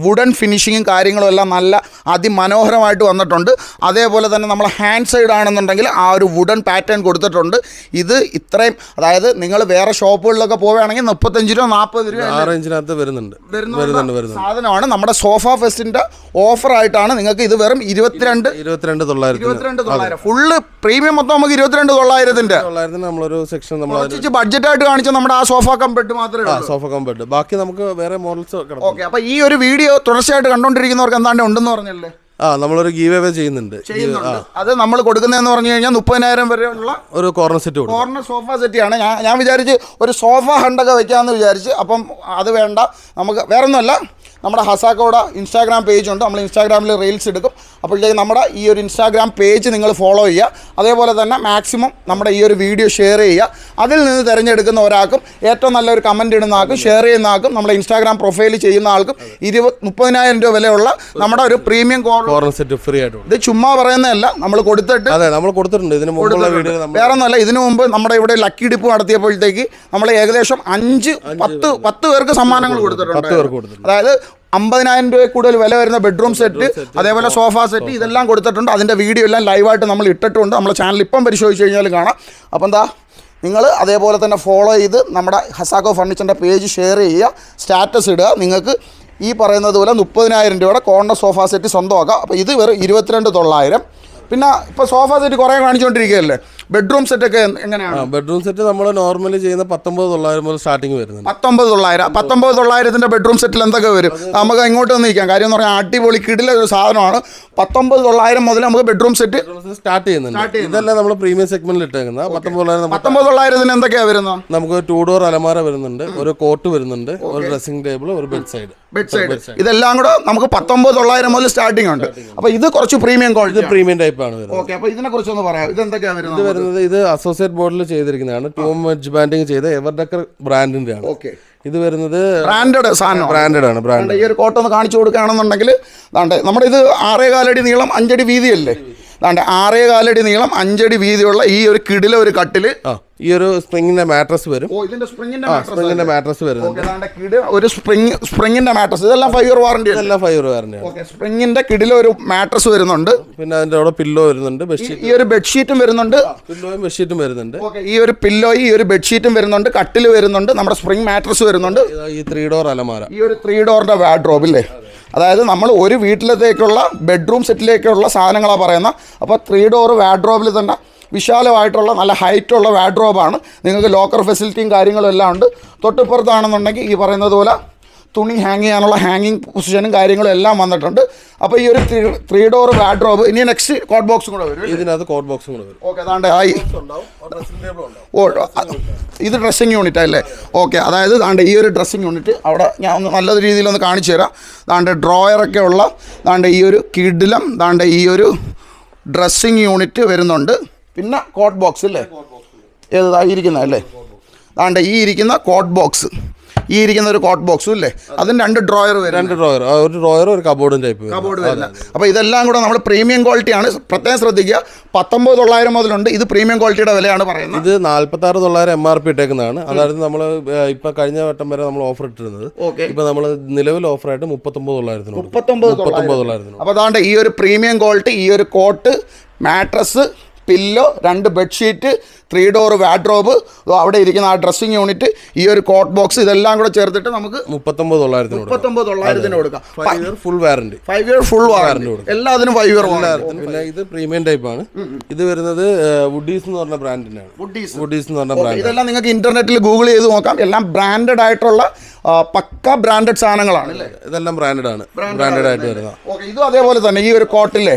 വുഡൻ ഫിനിഷിങ്ങും കാര്യങ്ങളും എല്ലാം നല്ല അതിമനോഹരമായിട്ട് വന്നിട്ടുണ്ട്. അതേപോലെ തന്നെ നമ്മൾ ഹാൻഡ് സൈഡ് ആണെന്നുണ്ടെങ്കിൽ ആ ഒരു വുഡൻ പാറ്റേൺ കൊടുത്തിട്ടുണ്ട്. ഇത് ഇത്രയും അതായത് നിങ്ങൾ വേറെ ഷോപ്പുകളിലൊക്കെ പോവുകയാണെങ്കിൽ മുപ്പത്തഞ്ച് രൂപ നാൽപ്പത് രൂപ ആ റേഞ്ചിനകത്ത് വരുന്നുണ്ട്. വരുന്നുണ്ട്. വരുന്നുണ്ട് സാധനമാണ് നമ്മുടെ സോഫ ഫെസ്റ്റിന്റെ ഓഫർ ആയിട്ടാണ് നിങ്ങൾക്ക് ഇത് വെറും ഇരുപത്തിരണ്ട് ഇരുപത്തിരണ്ട് തൊള്ളായിരത്തി ഇരുപത്തിരണ്ട് തൊള്ളായിരം. ഫുള്ള് പ്രീമിയം മൊത്തം നമുക്ക് ഇരുപത്തിരണ്ട് തൊള്ളായിരത്തിന്റെ. തൊള്ളായിരത്തിന് നമ്മളൊരു സെക്ഷൻ നമ്മൾ ബഡ്ജറ്റ് ആയിട്ട് കാണിച്ച നമ്മുടെ ആ സോഫ കമ്പെട്ട് മാത്രമേ സോഫ കമ്പെട്ട് ബാക്കി നമുക്ക് വേറെ മോഡൽസ് ഓക്കെ അപ്പൊ ഈ ഒരു വീഡിയോ തുടർച്ചയായിട്ട് കണ്ടോണ്ടിരിക്കുന്നവർക്ക് എന്താണ്ട് ഉണ്ടെന്ന് പറഞ്ഞല്ലേ? ആ നമ്മളൊരു ഗീവ് അവേ ചെയ്യുന്നുണ്ട്. ചെയ്യുന്നുണ്ട്. അത് നമ്മൾ കൊടുക്കുന്നതെന്ന് പറഞ്ഞു കഴിഞ്ഞാൽ മുപ്പതിനായിരം വരെയുള്ള ഒരു കോർണർ സെറ്റ് കോർണർ സോഫ സെറ്റിയാണ് ഞാൻ ഞാൻ വിചാരിച്ച് ഒരു സോഫ ഹണ്ടൊക്കെ വെക്കാമെന്ന് വിചാരിച്ച് അപ്പം അത് വേണ്ട. നമുക്ക് വേറൊന്നുമല്ല. നമ്മുടെ ഹസാക്കോട ഇൻസ്റ്റാഗ്രാം പേജ് ഉണ്ട്. നമ്മൾ ഇൻസ്റ്റാഗ്രാമിൽ റീൽസ് എടുക്കും. അപ്പോഴത്തേക്ക് നമ്മുടെ ഈ ഒരു ഇൻസ്റ്റാഗ്രാം പേജ് നിങ്ങൾ ഫോളോ ചെയ്യുക. അതേപോലെ തന്നെ മാക്സിമം നമ്മുടെ ഈ ഒരു വീഡിയോ ഷെയർ ചെയ്യുക. അതിൽ നിന്ന് തിരഞ്ഞെടുക്കുന്ന ഒരാൾക്കും ഏറ്റവും നല്ലൊരു കമന്റ് ഇടുന്ന ആൾക്കും ഷെയർ ചെയ്യുന്ന ആൾക്കും നമ്മുടെ ഇൻസ്റ്റാഗ്രാം പ്രൊഫൈൽ ചെയ്യുന്ന ആൾക്കും ഇരുപത് മുപ്പതിനായിരം രൂപ വിലയുള്ള നമ്മുടെ ഒരു പ്രീമിയം കോർ കോർണർ സെറ്റ് ഫ്രീ ആയിട്ട് ഇത് ചുമ്മാ പറയുന്നതല്ല. നമ്മൾ കൊടുത്തിട്ട് അതെ നമ്മൾ കൊടുത്തിട്ടുണ്ട്. ഇതിന് വേറെ ഒന്നുമല്ല ഇതിനു മുമ്പ് നമ്മുടെ ഇവിടെ ലക്കി ഡിപ്പ് നടത്തിയപ്പോഴത്തേക്ക് നമ്മൾ ഏകദേശം അഞ്ച് പത്ത് പത്ത് പേർക്ക് സമ്മാനങ്ങൾ കൊടുത്തിട്ടുണ്ട്. അതായത് അമ്പതിനായിരം രൂപ കൂടുതൽ വില വരുന്ന ബെഡ്റൂം സെറ്റ് അതേപോലെ സോഫ സെറ്റ് ഇതെല്ലാം കൊടുത്തിട്ടുണ്ട്. അതിന്റെ വീഡിയോ എല്ലാം ലൈവായിട്ട് നമ്മൾ ഇട്ടിട്ടുണ്ട്. നമ്മുടെ ചാനൽ ഇപ്പം പരിശോധിച്ച് കഴിഞ്ഞാൽ കാണാം. അപ്പം എന്താ നിങ്ങൾ അതേപോലെ തന്നെ ഫോളോ ചെയ്ത് നമ്മുടെ ഹസാക്കോ ഫർണിച്ചറിന്റെ പേജ് ഷെയർ ചെയ്യുക. സ്റ്റാറ്റസ് ഇടുക. നിങ്ങൾക്ക് ഈ പറയുന്നത് പോലെ മുപ്പതിനായിരം രൂപയുടെ കോർണർ സോഫ സെറ്റ് സ്വന്തമാക്കാം. അപ്പോൾ ഇത് വെറും ഇരുപത്തിരണ്ട് തൊള്ളായിരം. പിന്നെ ഇപ്പോൾ സോഫ സെറ്റ് കുറേ കാണിച്ചുകൊണ്ടിരിക്കുകയല്ലേ? ബെഡ്റൂം സെറ്റ് ഒക്കെ എങ്ങനെയാണ് ബെഡ്റൂം സെറ്റ് നമ്മൾ നോർമലി ചെയ്യുന്ന പത്തൊമ്പത് തൊള്ളായിരം മുതൽ സ്റ്റാർട്ടിങ് വരുന്നത് പത്തൊമ്പത് തൊള്ളായിരം. പത്തൊമ്പത് തൊള്ളായിരത്തിന്റെ ബെഡ്റൂം സെറ്റിൽ എന്തൊക്കെ വരും? നമുക്ക് ഇങ്ങോട്ട് വന്ന് നിൽക്കാം. കാര്യം എന്ന് പറഞ്ഞാൽ അടിപൊളി കിടില ഒരു സാധനമാണ്. പത്തൊമ്പത് തൊള്ളായിരം മുതൽ നമുക്ക് ബെഡ്റൂം സെറ്റ് സ്റ്റാർട്ട് ചെയ്യുന്നുണ്ട്. ഇതെല്ലാം നമ്മൾ പ്രീമിയം സെഗ്മെന്റിൽ ഇട്ടേക്കുന്ന പത്തൊമ്പത് തൊള്ളായിരം പത്തൊമ്പത് തൊള്ളായിരത്തിന് എന്തൊക്കെയാണ് വരുന്നത് നമുക്ക് ടൂ ഡോർ അലമാര വരുന്നുണ്ട് ഒരു കോട്ട് വരുന്നുണ്ട് ഒരു ഡ്രസ്സിംഗ് ടേബിൾ ഒരു ബെഡ് സൈഡ് ബെഡ് സൈഡ് ഇതെല്ലാം കൂടെ നമുക്ക് പത്തൊമ്പത് തൊള്ളായിരം മുതൽ സ്റ്റാർട്ടിംഗ് ഉണ്ട്. അപ്പൊ ഇത് കുറച്ച് പ്രീമിയം ക്വാളിറ്റി പ്രീമിയം ടൈപ്പ് ആണ് ഓക്കെ അപ്പോൾ ഇതിനെ കുറിച്ചൊന്ന് പറയാം. ഇത് എന്തൊക്കെയാണ് വരുന്നത്? വരുന്നത് ഇത് അസോസിയേറ്റ് ബോർഡിൽ ചെയ്തിരിക്കുന്നതാണ്. ടോം വെജ് ബാൻഡിങ് ചെയ്ത എവർഡക്കർ ബ്രാൻഡിന്റെ ആണ് ഓക്കെ ഇത് വരുന്നത് ബ്രാൻഡഡ് സാധനം. ബ്രാൻഡഡ് ആണ് ബ്രാൻഡ് ഈ ഒരു കോട്ട ഒന്ന് കാണിച്ചു കൊടുക്കുകയാണെന്നുണ്ടെങ്കിൽ അതാണ്ട് നമ്മുടെ ഇത് ആറേ കാലടി നീളം അഞ്ചടി വീതിയല്ലേ? അതാണ്ട് ആറേ കാലടി നീളം അഞ്ചടി വീതിയുള്ള ഈ ഒരു കിടില ഒരു കട്ടിൽ ആ. ഈ ഒരു സ്പ്രിങ്ങിന്റെ മാട്രസ് വരും. സ്പ്രിങ്ങിന്റെ മാട്രസ് വരുന്നുണ്ട്. ഒരു സ്പ്രിങ് സ്പ്രിങ്ങിന്റെ മാട്രസ് ഇതെല്ലാം ഫൈവ് ഇയർ വാറണ്ടി ഇതെല്ലാം ഫൈവ് വാറന്റി വാറണ്ടി സ്പ്രിങ്ങിന്റെ കിടില ഒരു മാട്രസ് വരുന്നുണ്ട്. പിന്നെ അതിന്റെ അവിടെ പില്ലോ വരുന്നുണ്ട് ഈ- ബെഡ്ഷീറ്റ് ഈ ഒരു ബെഡ്ഷീറ്റും വരുന്നുണ്ട്. പില്ലോയും ബെഡ്ഷീറ്റും വരുന്നുണ്ട്. ഈ ഒരു പില്ലോയും ഈ ഒരു ബെഡ്ഷീറ്റും വരുന്നുണ്ട്. കട്ടിൽ വരുന്നുണ്ട്. നമ്മുടെ സ്പ്രിങ് മാട്രസ് വരുന്നുണ്ട്. ഈ ത്രീ ഡോർ അലമാര. ഈ ഒരു ത്രീ ഡോറിന്റെ വാഡ്രോബ് ഇല്ലേ? അതായത് നമ്മൾ ഒരു വീട്ടിലത്തേക്കുള്ള ബെഡ്റൂം സെറ്റിലേക്കുള്ള സാധനങ്ങളാണ് പറയുന്നത് അപ്പോൾ ത്രീ ഡോർ വാഡ്രോബിൽ തന്നെ വിശാലമായിട്ടുള്ള നല്ല ഹൈറ്റുള്ള വാഡ്രോബാണ് നിങ്ങൾക്ക് ലോക്കർ ഫെസിലിറ്റിയും കാര്യങ്ങളും എല്ലാം ഉണ്ട്. തൊട്ടിപ്പുറത്താണെന്നുണ്ടെങ്കിൽ ഈ പറയുന്നത് പോലെ തുണി ഹാങ് ചെയ്യാനുള്ള ഹാങ്ങിങ് പൊസിഷനും കാര്യങ്ങളും എല്ലാം വന്നിട്ടുണ്ട്. അപ്പോൾ ഈ ഒരു ത്രീ ഡോർ വാഡ്രോബ് ഇനി നെക്സ്റ്റ് കോട്ട് ബോക്സും കൂടെ വരും ഇതിനകത്ത് കോട്ട് ബോക്സും കൂടെ വരും. ഓക്കെ അതാണ്ട് ആയി. ഓ ഇത് ഡ്രസ്സിങ് യൂണിറ്റ് അല്ലേ? ഓക്കെ അതായത് ദാണ്ട് ഈ ഒരു ഡ്രസ്സിങ് യൂണിറ്റ് അവിടെ ഞാൻ ഒന്ന് നല്ല രീതിയിലൊന്ന് കാണിച്ചു തരാം. ദാണ്ട് ഡ്രോയറൊക്കെ ഉള്ള ദാണ്ട് ഈ ഒരു കിഡിലം ദാണ്ട് ഈ ഒരു ഡ്രസ്സിങ് യൂണിറ്റ് വരുന്നുണ്ട്. പിന്നെ കോട്ട് ബോക്സ് അല്ലേ ഏതാ ഇരിക്കുന്ന അല്ലേ? അതാണ്ട് ഈ ഇരിക്കുന്ന കോട്ട് ബോക്സ് ഈ ഇരിക്കുന്ന ഒരു കോട്ട് ബോക്സും അല്ലേ അതിന് രണ്ട് ഡ്രോയർ വരും രണ്ട് ഡ്രോയർ ഒരു ഡ്രോയർ ഒരു കബോർഡും ടൈപ്പ് കബോർഡ് വരുന്ന. അപ്പോൾ ഇതെല്ലാം കൂടെ നമ്മൾ പ്രീമിയം ക്വാളിറ്റിയാണ് പ്രത്യേകം ശ്രദ്ധിക്കുക. പത്തൊമ്പത് തൊള്ളായിരം മുതലുണ്ട്. ഇത് പ്രീമിയം ക്വാളിറ്റിയുടെ വിലയാണ് പറയുന്നത്. ഇത് നാൽപ്പത്താറ് തൊള്ളായിരം എം ആർ പി ഇട്ടേക്കുന്നതാണ്. അതായത് നമ്മൾ ഇപ്പൊ കഴിഞ്ഞ വട്ടം വരെ നമ്മൾ ഓഫർ ഇട്ടിരുന്നത്. ഓക്കെ. ഇപ്പൊ നമ്മൾ നിലവിൽ ഓഫറായിട്ട് മുപ്പത്തൊമ്പത് തൊള്ളായിരത്തിന് മുപ്പത്തൊമ്പത് മുപ്പത്തൊമ്പത് തൊള്ളായിരത്തിന് അപ്പോൾ അതാണ്ട് ഈ ഒരു പ്രീമിയം ക്വാളിറ്റി ഈ ഒരു കോട്ട് മാട്രസ് പില്ലോ രണ്ട് ബെഡ്ഷീറ്റ് ത്രീ ഡോർ വാഡ്രോബ് അവിടെ ഇരിക്കുന്ന ആ ഡ്രസ്സിങ് യൂണിറ്റ് ഈ ഒരു കോട്ട് ബോക്സ് ഇതെല്ലാം കൂടെ ചേർത്തിട്ട് നമുക്ക് മുപ്പത്തൊമ്പത് തൊള്ളായിരത്തിന് മുപ്പത്തൊമ്പത് തൊള്ളായിരത്തിന് കൊടുക്കാം. Five year full warranty five year full warranty എല്ലാത്തിനും ഫൈവ് ഇയർ പിന്നെ ഇത് പ്രീമിയം ടൈപ്പ് ആണ്. ഇത് വരുന്നത് വുഡീസ് എന്ന് പറഞ്ഞ ബ്രാൻഡിനാണ് വുഡീസ് വുഡീസ് എന്ന് പറഞ്ഞ ബ്രാൻഡ് ഇതെല്ലാം നിങ്ങൾക്ക് ഇന്റർനെറ്റിൽ ഗൂഗിൾ ചെയ്ത് നോക്കാം. എല്ലാം ബ്രാൻഡഡ് ആയിട്ടുള്ള പക്ക ബ്രാൻഡഡ് സാധനങ്ങളാണ് ഇതെല്ലാം ബ്രാൻഡഡ് ആണ്. ബ്രാൻഡഡ് ആയിട്ട് വരുന്നത് ഓക്കെ ഇതും അതേപോലെ തന്നെ ഈ ഒരു കോട്ടില്ലേ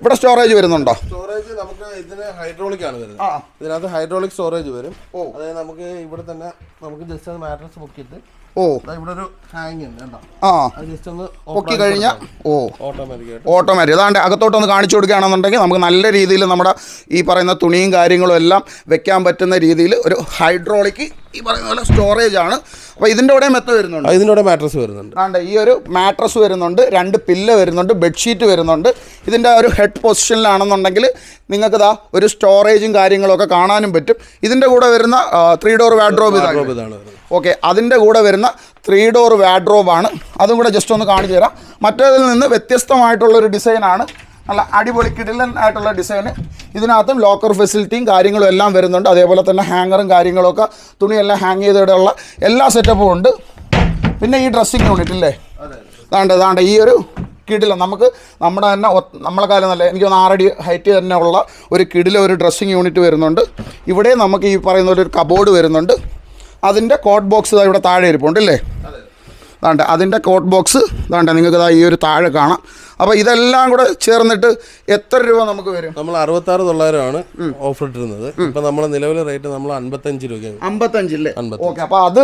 ഇവിടെ സ്റ്റോറേജ് വരുന്നുണ്ടോ? സ്റ്റോറേജ് ഇതിന് ഹൈഡ്രോളിക് ആണ് വരുന്നത്. ഇതിനകത്ത് ഹൈഡ്രോളിക് സ്റ്റോറേജ് വരും. ഓ. അതായത് നമുക്ക് ഇവിടെ തന്നെ നമുക്ക് ജസ്റ്റ് അത് മാട്രസ് പൊക്കിയിട്ട് ഓ. ഇവിടെ ഒരു ഹാങ് ഉണ്ട് ആ. ജസ്റ്റ് ഒന്ന് പൊക്കി കഴിഞ്ഞാൽ ഓ. ഓട്ടോമാറ്റിക് ഓട്ടോമാറ്റിക് അതാണ്ട് അകത്തോട്ടൊന്ന് കാണിച്ചു കൊടുക്കുകയാണെന്നുണ്ടെങ്കിൽ നമുക്ക് നല്ല രീതിയിൽ നമ്മുടെ ഈ പറയുന്ന തുണിയും കാര്യങ്ങളും എല്ലാം വെക്കാൻ പറ്റുന്ന രീതിയിൽ ഒരു ഹൈഡ്രോളിക് ഈ പറയുന്ന പോലെ സ്റ്റോറേജ് ആണ്. അപ്പോൾ ഇതിന്റെ കൂടെ മെത്ത വരുന്നുണ്ട്. ഇതിന്റെ കൂടെ മാട്രസ് വരുന്നുണ്ട്. ആണ്ട് ഈ ഒരു മാട്രസ് വരുന്നുണ്ട് രണ്ട് പില്ല വരുന്നുണ്ട് ബെഡ്ഷീറ്റ് വരുന്നുണ്ട്. ഇതിന്റെ ഒരു ഹെഡ് പൊസിഷനിലാണെന്നുണ്ടെങ്കിൽ നിങ്ങൾക്ക് ഇതാ ഒരു സ്റ്റോറേജും കാര്യങ്ങളൊക്കെ കാണാനും പറ്റും. ഇതിന്റെ കൂടെ വരുന്ന ത്രീ ഡോർ വാഡ്രോബ് ഇതാണ്. ഓക്കെ അതിന്റെ കൂടെ വരുന്ന ത്രീ ഡോർ വാഡ്രോബാണ് അതും കൂടെ ജസ്റ്റ് ഒന്ന് കാണിച്ചു തരാം. മറ്റേതിൽ നിന്ന് വ്യത്യസ്തമായിട്ടുള്ളൊരു ഡിസൈനാണ് നല്ല അടിപൊളി കിടിലൻ ആയിട്ടുള്ള ഡിസൈന്. ഇതിനകത്തും ലോക്കർ ഫെസിലിറ്റിയും കാര്യങ്ങളും എല്ലാം വരുന്നുണ്ട്. അതേപോലെ തന്നെ ഹാങ്ങറും കാര്യങ്ങളൊക്കെ തുണിയെല്ലാം ഹാങ് ചെയ്തിടുള്ള എല്ലാ സെറ്റപ്പും ഉണ്ട്. പിന്നെ ഈ ഡ്രസ്സിങ് യൂണിറ്റ് ഇല്ലേ? അതാണ്ട് അതാണ്ട് ഈ ഒരു കിടിലം നമുക്ക് നമ്മുടെ തന്നെ നമ്മളെ കാലം നല്ല എനിക്ക് ആറടി ഹൈറ്റ് തന്നെ ഉള്ള ഒരു കിടില ഒരു ഡ്രസ്സിങ് യൂണിറ്റ് വരുന്നുണ്ട്. ഇവിടെ നമുക്ക് ഈ പറയുന്ന ഒരു കബോർഡ് വരുന്നുണ്ട്. അതിന്റെ കോട്ട് ബോക്സ് ഇവിടെ താഴെ ഇരിപ്പുണ്ട് അല്ലേ ദാണ്ട അതിന്റെ കോട്ട് ബോക്സ് ദാണ്ട നിങ്ങൾക്ക് ഈ ഒരു താഴെ കാണാം. അപ്പോൾ ഇതെല്ലാം കൂടെ ചേർന്നിട്ട് എത്ര രൂപ നമുക്ക് വരും? നമ്മൾ അറുപത്തി ആറ് തൊള്ളായിരമാണ് ഓഫർ ഇട്ടിരുന്നത് ഇപ്പൊ നമ്മളെ നിലവിലെ റേറ്റ് നമ്മൾ അൻപത്തഞ്ച് രൂപയാണ് അമ്പത്തഞ്ചില്ലേ അമ്പത്തഞ്ച്. ഓക്കെ അപ്പോൾ അത്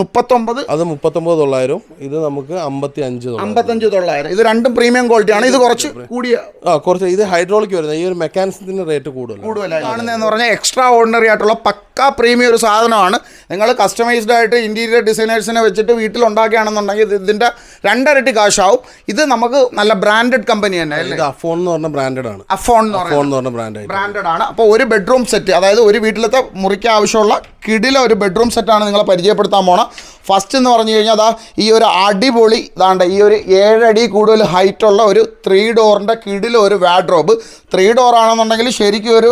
മുപ്പത്തൊമ്പത്? അത് മുപ്പത്തൊമ്പത് തൊള്ളായിരം ഇത് നമുക്ക് അമ്പത്തി അഞ്ച് അമ്പത്തഞ്ച് തൊള്ളായിരം. ഇത് രണ്ടും പ്രീമിയം ക്വാളിറ്റിയാണ് ഇത് കുറച്ച് കൂടിയ ആ കുറച്ച് ഇത് ഹൈഡ്രോളിക് വരുന്നത്. ഈ ഒരു മെക്കാനിസത്തിന്റെ റേറ്റ് കൂടുതൽ കൂടുതലാണ് കാണുന്നതെന്ന് പറഞ്ഞാൽ എക്സ്ട്രാ ഓർഡിനറി ആയിട്ടുള്ള പക്ക പ്രീമിയം ഒരു സാധനമാണ്. നിങ്ങൾ കസ്റ്റമൈസ്ഡ് ആയിട്ട് ഇന്റീരിയർ ഡിസൈനേഴ്സിനെ വെച്ചിട്ട് വീട്ടിൽ ഉണ്ടാക്കുകയാണെന്നുണ്ടെങ്കിൽ ഇതിന്റെ രണ്ടരട്ടി കാശാവും. ഇത് നമുക്ക് നല്ല ബ്രാൻഡഡ് കമ്പനി തന്നെ ഇത് അഫോൺ എന്ന് പറഞ്ഞ ബ്രാൻഡഡ് ആണ്. അഫോൺ എന്ന് അഫോൺ എന്ന് പറഞ്ഞ ബ്രാൻഡ് ബ്രാൻഡഡ് ആണ്. അപ്പോൾ ഒരു ബെഡ്റൂം സെറ്റ് അതായത് ഒരു വീട്ടിലത്തെ മുറിക്ക് ആവശ്യമുള്ള കിടില ഒരു ബെഡ്റൂം സെറ്റാണ് നിങ്ങളെ പരിചയപ്പെടുത്താൻ പോണം. ഫസ്റ്റ് എന്ന് പറഞ്ഞു കഴിഞ്ഞാൽ അതാ ഈ ഒരു അടിപൊളി ഇതാണ്ട് ഈ ഒരു ഏഴടി കൂടുതൽ ഹൈറ്റുള്ള ഒരു ത്രീ ഡോറിന്റെ കിടില ഒരു വാഡ്രോബ് ത്രീ ഡോർ ആണെന്നുണ്ടെങ്കിൽ ശരിക്കും ഒരു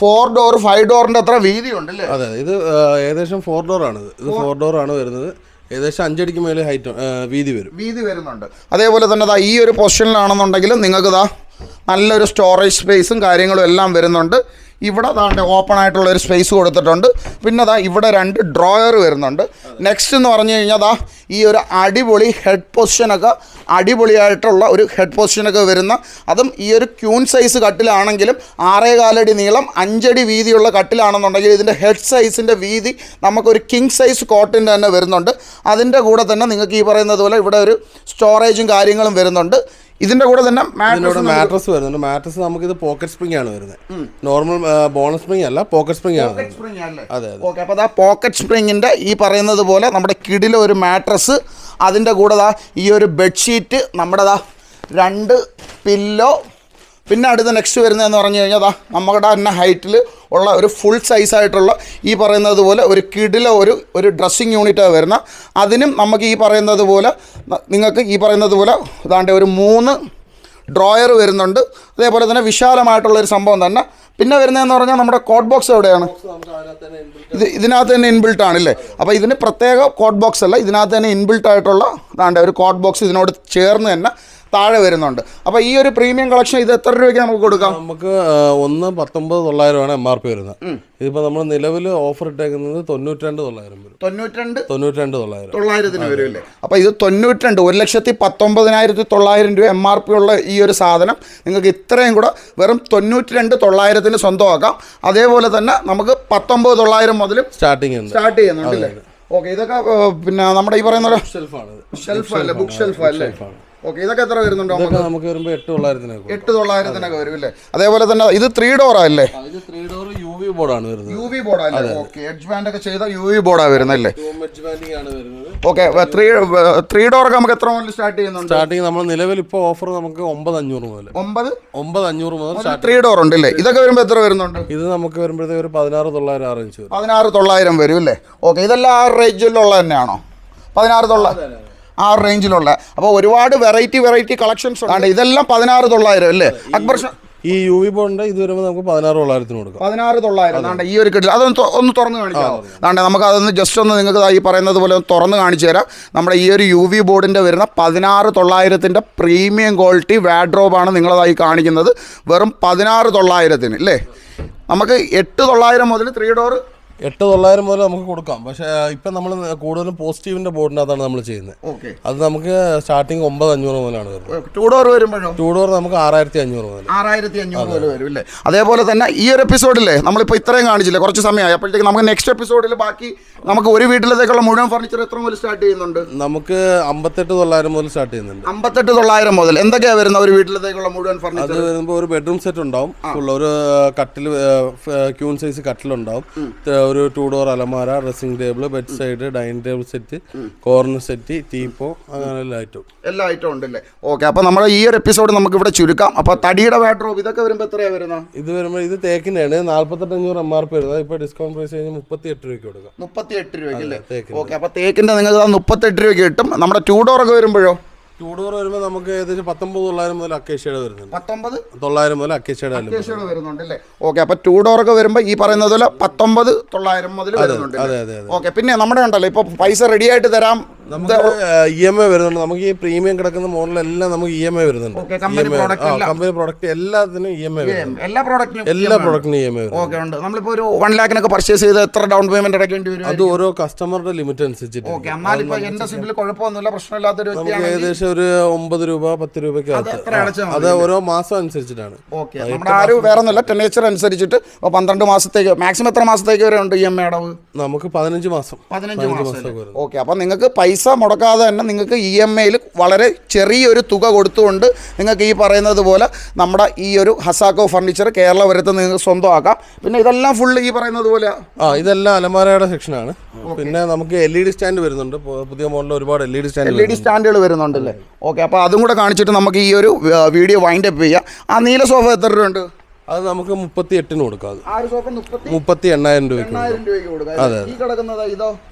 ഫോർ ഡോർ ഫൈവ് ഡോറിന്റെ അത്ര വീതിയുണ്ട് അല്ലേ? അതെ ഇത് ഏകദേശം ഫോർ ഡോർ ആണ് ഇത് ഫോർ ഡോർ ആണ് വരുന്നത്. ഏകദേശം അഞ്ചടിക്ക് മേലെ ഹൈറ്റ് വീതി വരും. വീതി വരുന്നുണ്ട്. അതേപോലെ തന്നെ ദാ ഈ ഒരു പൊസിഷനിലാണെന്നുണ്ടെങ്കിലും നിങ്ങൾക്ക് ദാ നല്ലൊരു സ്റ്റോറേജ് സ്പേസും കാര്യങ്ങളും എല്ലാം വരുന്നുണ്ട്. ഇവിടെ അതാണ്ട് ഓപ്പൺ ആയിട്ടുള്ള ഒരു സ്പേസ് കൊടുത്തിട്ടുണ്ട്. പിന്നെ അതാ ഇവിടെ രണ്ട് ഡ്രോയർ വരുന്നുണ്ട്. നെക്സ്റ്റ് എന്ന് പറഞ്ഞു കഴിഞ്ഞാൽ അതാ ഈ ഒരു അടിപൊളി ഹെഡ് പൊസിഷനൊക്കെ അടിപൊളിയായിട്ടുള്ള ഒരു ഹെഡ് പൊസിഷനൊക്കെ വരുന്ന അതും ഈ ഒരു ക്യൂൺ സൈസ് കട്ടിലാണെങ്കിലും ആറേ കാലടി നീളം അഞ്ചടി വീതിയുള്ള കട്ടിലാണെന്നുണ്ടെങ്കിൽ ഇതിന്റെ ഹെഡ് സൈസിന്റെ വീതി നമുക്കൊരു കിങ് സൈസ് കോട്ടിന്റെ തന്നെ വരുന്നുണ്ട്. അതിന്റെ കൂടെ തന്നെ നിങ്ങൾക്ക് ഈ പറയുന്നത് പോലെ ഇവിടെ ഒരു സ്റ്റോറേജും കാര്യങ്ങളും വരുന്നുണ്ട്. ഇതിന്റെ കൂടെ തന്നെ മാട്രസ് വരുന്നുണ്ട് മാട്രസ് നമുക്ക് ഇത് പോക്കറ്റ് സ്പ്രിംഗ് ആണ് വരുന്നത്. നോർമൽ ബോണസ് സ്പ്രിംഗ് അല്ല പോക്കറ്റ് സ്പ്രിംഗ് ആണ് അതെ അതെ. ഓക്കെ അപ്പോൾ അതാ പോക്കറ്റ് സ്പ്രിംഗിന്റെ ഈ പറയുന്നത് പോലെ നമ്മുടെ കിടിലെ ഒരു മാട്രസ് അതിന്റെ കൂടെ ഈ ഒരു ബെഡ്ഷീറ്റ് നമ്മുടെ രണ്ട് പില്ലോ പിന്നെ അടുത്ത നെക്സ്റ്റ് വരുന്നതെന്ന് പറഞ്ഞു കഴിഞ്ഞാൽ അതാ നമ്മുടെ തന്നെ ഹൈറ്റിൽ ഉള്ള ഒരു ഫുൾ സൈസായിട്ടുള്ള ഈ പറയുന്നത് പോലെ ഒരു കിടില ഒരു ഒരു ഡ്രസ്സിങ് യൂണിറ്റാണ് വരുന്ന. അതിനും നമുക്ക് ഈ പറയുന്നത് പോലെ നിങ്ങൾക്ക് ഈ പറയുന്നത് പോലെ ഇതാണ്ട് ഒരു മൂന്ന് ഡ്രോയർ വരുന്നുണ്ട്. അതേപോലെ തന്നെ വിശാലമായിട്ടുള്ളൊരു സംഭവം തന്നെ പിന്നെ വരുന്നതെന്ന് പറഞ്ഞാൽ നമ്മുടെ കോഡ് ബോക്സ് എവിടെയാണ്? ഇത് ഇതിനകത്ത് തന്നെ ഇൻബിൽട്ട് ആണല്ലേ അപ്പോൾ ഇതിന് പ്രത്യേക കോഡ് ബോക്സ് അല്ല ഇതിനകത്ത് തന്നെ ഇൻബിൽട്ട് ആയിട്ടുള്ള ഇതാണ്ട് ഒരു കോഡ് ബോക്സ് ഇതിനോട് ചേർന്ന് തന്നെ താഴെ വരുന്നുണ്ട്. അപ്പോൾ ഈ ഒരു പ്രീമിയം കളക്ഷൻ ഇത് എത്ര രൂപയ്ക്ക് നമുക്ക് കൊടുക്കാം? നമുക്ക് ഒന്ന് പത്തൊമ്പത് തൊള്ളായിരമാണ് എം ആർ പി വരുന്നത്. ഇതിപ്പോൾ നമ്മൾ നിലവിൽ ഓഫർ ഇട്ടേക്കുന്നത് തൊണ്ണൂറ്റിരണ്ട് തൊള്ളായിരം വരും. തൊണ്ണൂറ്റിരണ്ട്? തൊണ്ണൂറ്റിരണ്ട് തൊള്ളായിരം. തൊള്ളായിരത്തിന് വരും അല്ലേ അപ്പോൾ ഇത് തൊണ്ണൂറ്റിരണ്ട് ഒരു ലക്ഷത്തി പത്തൊമ്പതിനായിരത്തി തൊള്ളായിരം രൂപ എം ആർ പി ഉള്ള ഈ ഒരു സാധനം നിങ്ങൾക്ക് ഇത്രയും കൂടെ വെറും തൊണ്ണൂറ്റിരണ്ട് തൊള്ളായിരത്തിന് സ്വന്തമാക്കാം. അതേപോലെ തന്നെ നമുക്ക് പത്തൊമ്പത് തൊള്ളായിരം മുതലും സ്റ്റാർട്ടിങ് സ്റ്റാർട്ട് ചെയ്യുന്നുണ്ട് അല്ലേ? ഓക്കെ ഇതൊക്കെ പിന്നെ നമ്മുടെ ഈ പറയുന്ന ഷെൽഫാണ് ഷെൽഫ് അല്ലേ? ബുക്ക് ഷെൽഫ് അല്ലേ? ഓക്കെ ഇതൊക്കെ എത്ര വരുന്നുണ്ട് നമുക്ക്? വരുമ്പോൾ എട്ട് തൊള്ളായിരത്തിനൊക്കെ എട്ട് തൊള്ളായിരത്തിനൊക്കെ വരും അല്ലേ? അതേപോലെ തന്നെ ഇത് ത്രീ ഡോർ അല്ലേ? ഇത് ത്രീ ഡോർ യു വി ബോർഡാണ് വരുന്നത്. യു വി ബോർഡാണ് ഓക്കെ എഡ്ജ് ബാൻഡ് ഒക്കെ ചെയ്ത യു വി ബോർഡാ വരുന്നല്ലേ എഡ്ജ് ബാൻഡിങ് ആണ് വരുന്നത്. ഓക്കെ ത്രീ ത്രീ ഒക്കെ നമുക്ക് എത്ര മുതൽ സ്റ്റാർട്ട് ചെയ്യുന്നുണ്ട്? സ്റ്റാർട്ടിങ് നമ്മൾ നിലവിൽ ഇപ്പോൾ ഓഫർ നമുക്ക് ഒമ്പത് അഞ്ഞൂറ് മുതൽ. ഒമ്പത്? ഒമ്പത് അഞ്ഞൂറ് മുതൽ ത്രീ ഡോർ ഉണ്ട് അല്ലേ? ഇതൊക്കെ വരുമ്പോൾ എത്ര വരുന്നുണ്ട്? ഇത് നമുക്ക് വരുമ്പോഴത്തേക്ക് ഒരു പതിനാറ് തൊള്ളായിരം ആ റേഞ്ച് വരും. പതിനാറ് തൊള്ളായിരം വരും അല്ലേ? ഓക്കെ ഇതെല്ലാം ആ റേഞ്ചിലുള്ള തന്നെയാണോ? പതിനാറ് തൊള്ളായിരം ആ റേഞ്ചിലുള്ള അപ്പോൾ ഒരുപാട് വെറൈറ്റി വെറൈറ്റി കളക്ഷൻസ് ഉണ്ട്. ഇതെല്ലാം പതിനാറ് തൊള്ളായിരം അല്ലേ? അക്ബർ ഈ യു വി ബോണ്ട് ഇത് വരുമ്പോൾ നമുക്ക് പതിനാറ് തൊള്ളായിരത്തിന് കൊടുക്കാം. പതിനാറ് തൊള്ളായിരം. അതാണ്ട് ഈ ഒരു കിട്ടില്ല. അതൊന്ന് ഒന്ന് തുറന്ന് കാണിക്കാം അതാണ്ട് നമുക്ക് അതൊന്ന് ജസ്റ്റ് ഒന്ന് നിങ്ങൾക്ക് ഈ പറയുന്നത് പോലെ ഒന്ന് തുറന്ന് കാണിച്ചു തരാം. നമ്മുടെ ഈ ഒരു യു വി ബോർഡിന്റെ വരുന്ന പതിനാറ് തൊള്ളായിരത്തിന്റെ പ്രീമിയം ക്വാളിറ്റി വാഡ്രോബാണ് നിങ്ങളതായി കാണിക്കുന്നത്. വെറും പതിനാറ് തൊള്ളായിരത്തിന് അല്ലേ നമുക്ക് എട്ട് തൊള്ളായിരം മുതൽ ത്രീ ഡോർ എട്ട് തൊള്ളായിരം മുതൽ നമുക്ക് കൊടുക്കാം. പക്ഷേ ഇപ്പം നമ്മൾ കൂടുതലും പോസിറ്റീവിന്റെ ബോർഡിനകത്താണ് നമ്മൾ ചെയ്യുന്നത്. ഓക്കെ. അത് നമുക്ക് സ്റ്റാർട്ടിങ് ഒമ്പത് അഞ്ഞൂറ് മുതലാണ് വരുന്നത്. ടു ഡോർ വരുമ്പോഴോ? ടൂ ഡോർ നമുക്ക് ആറായിരത്തി അഞ്ഞൂറ് മുതൽ. ആറായിരത്തി അഞ്ഞൂറ് മുതൽ വരും അല്ലേ? അതേപോലെ തന്നെ ഈ ഒരു എപ്പിസോഡില്ലേ നമ്മളിപ്പോൾ ഇത്രയും കാണിച്ചില്ല കുറച്ച് സമയമായി. അപ്പോഴത്തേക്ക് നമുക്ക് നെക്സ്റ്റ് എപ്പിസോഡിൽ ബാക്കി നമുക്ക് ഒരു വീട്ടിലത്തേക്കുള്ള മുഴുവൻ ഫർണിച്ചർ എത്ര മുതൽ സ്റ്റാർട്ട് ചെയ്യുന്നുണ്ട്? നമുക്ക് അമ്പത്തെട്ട് തൊള്ളായിരം മുതൽ സ്റ്റാർട്ട് ചെയ്യുന്നുണ്ട്. അമ്പത്തെട്ട് തൊള്ളായിരം മുതൽ എന്തൊക്കെയാണ് വരുന്ന ഒരു വീട്ടിലത്തേക്കുള്ള മുഴുവൻ അത് ഫർണിച്ചർ വരുമ്പോൾ ഒരു ബെഡ്റൂം സെറ്റ് ഉണ്ടാവും. ഉള്ള ഒരു കട്ടിൽ ക്യൂൺ സൈസ് കട്ടിലുണ്ടാവും ഒരു ടൂ ഡോർ അലമാര dressing table bed side dining table set corner set teapoy അങ്ങനെ എല്ലാ ഐറ്റവും എല്ലാ ഐറ്റം ഉണ്ടല്ലേ? ഓക്കെ അപ്പോൾ നമ്മുടെ ഈ ഒരു എപ്പിസോഡ് നമുക്ക് ഇവിടെ ചുരുക്കാം. അപ്പോൾ തടിയുടെ വാഡ്രോബ് ഇതൊക്കെ വരുമ്പോൾ എത്രയാണ് വരുന്നത് ഇത് വരുമ്പോൾ ഇത് തേക്കിന്റെയാണ് നാല്പത്തെട്ട് അഞ്ഞൂറ് എം ആർ പി വരുന്നത്. ഇപ്പോൾ ഡിസ്കൗണ്ട് പ്രൈസ് കഴിഞ്ഞ് മുപ്പത്തി എട്ട് രൂപയ്ക്ക് കൊടുക്കാം. മുപ്പത്തി എട്ട് രൂപയ്ക്ക് അല്ലേ? ഓക്കെ അപ്പോൾ തേക്കിന്റെ നിങ്ങൾക്ക് മുപ്പത്തെട്ട് രൂപയ്ക്ക് കിട്ടും. നമ്മുടെ ടൂ ഒക്കെ വരുമ്പോഴോ? ടൂ ഡോർ വരുമ്പോൾ നമുക്ക് ഏകദേശം പത്തൊമ്പത് തൊള്ളായിരം മുതൽ അക്കേഷ്യയുടെ വരുന്നുണ്ട്. പത്തൊമ്പത്? തൊള്ളായിരം മുതൽ അക്കേഷ്യയുടെ അക്കേഷ്യയുടെ വരുന്നുണ്ട് അല്ലേ ഓക്കെ അപ്പോൾ ടൂ ഡോറൊക്കെ വരുമ്പോൾ ഈ പറയുന്നത് പോലെ പത്തൊമ്പത് തൊള്ളായിരം മുതൽ വരുന്നുണ്ട് ഓക്കെ പിന്നെ നമ്മുടെ ഉണ്ടല്ലോ ഇപ്പോൾ പൈസ റെഡി ആയിട്ട് തരാം. നമുക്ക് ഇ എം ഐ വരുന്നുണ്ട്. നമുക്ക് ഈ പ്രീമിയം കിടക്കുന്ന മോഡലെല്ലാം നമുക്ക് ഇ എം ഐ വരുന്നുണ്ട്. കമ്പനി പ്രോഡക്റ്റ് എല്ലാത്തിനും ഇ എം ഐ എല്ലാ പ്രോഡക്റ്റിനും എല്ലാ പ്രോഡക്റ്റിനും ഇ എം ഐ വരും ഓക്കെ ഉണ്ട്. നമ്മളിപ്പോ ഒരു വൺ ലാഖിനൊക്കെ പർച്ചേസ് ചെയ്ത് എത്ര ഡൗൺ പേയ്മെന്റ് അടയ്ക്കേണ്ടി വരും അത് ഓരോ കസ്റ്റമറുടെ ലിമിറ്റ് അനുസരിച്ചിട്ട് ഓക്കെ എന്നാലിപ്പോൾ എന്റെ സിബിൽ കുഴപ്പമൊന്നുമില്ല. പ്രശ്നമില്ലാത്തൊരു നമുക്ക് ഏകദേശം ഒരു ഒമ്പത് രൂപ പത്ത് രൂപയ്ക്ക് അത് ഓരോ മാസം അനുസരിച്ചിട്ടാണ്. ഓക്കെ നമ്മുടെ ആരും വേറെ ഒന്നുമില്ല ടെനേച്ചർ അനുസരിച്ചിട്ട് പന്ത്രണ്ട് മാസത്തേക്ക് മാക്സിമം എത്ര മാസത്തേക്ക് വരെ ഉണ്ട് ഇ എം ഐ അടവ്? നമുക്ക് പതിനഞ്ച് മാസം. പതിനഞ്ച് മാസം ഓക്കെ അപ്പോൾ നിങ്ങൾക്ക് പൈസ മുടക്കാതെ തന്നെ നിങ്ങൾക്ക് ഇ എം ഐയിൽ വളരെ ചെറിയൊരു തുക കൊടുത്തുകൊണ്ട് നിങ്ങൾക്ക് ഈ പറയുന്നത് പോലെ നമ്മുടെ ഈ ഒരു ഹസാക്കോ ഫർണിച്ചർ കേരള വരത്ത് നിങ്ങൾക്ക് സ്വന്തമാക്കാം. പിന്നെ ഇതെല്ലാം ഫുള്ള് ഈ പറയുന്നത് പോലെ ആ ഇതെല്ലാം അലമാരയുടെ സെക്ഷനാണ് പിന്നെ നമുക്ക് എൽ ഇ ഡി സ്റ്റാൻഡ് വരുന്നുണ്ട്. പുതിയ മോഡലിൽ ഒരുപാട് L E D stand L E D സ്റ്റാൻഡുകൾ വരുന്നുണ്ടല്ലേ? ഓക്കെ അപ്പോൾ അതും കൂടെ കാണിച്ചിട്ട് നമുക്ക് ഈ ഒരു വീഡിയോ വൈൻഡപ്പ് ചെയ്യാം. ആ നീല സോഫ എത്ര രൂപയുണ്ട് അത് നമുക്ക് മുപ്പത്തി എട്ടിന് കൊടുക്കാം. മുപ്പത്തി എണ്ണായിരം രൂപയ്ക്ക് അതെ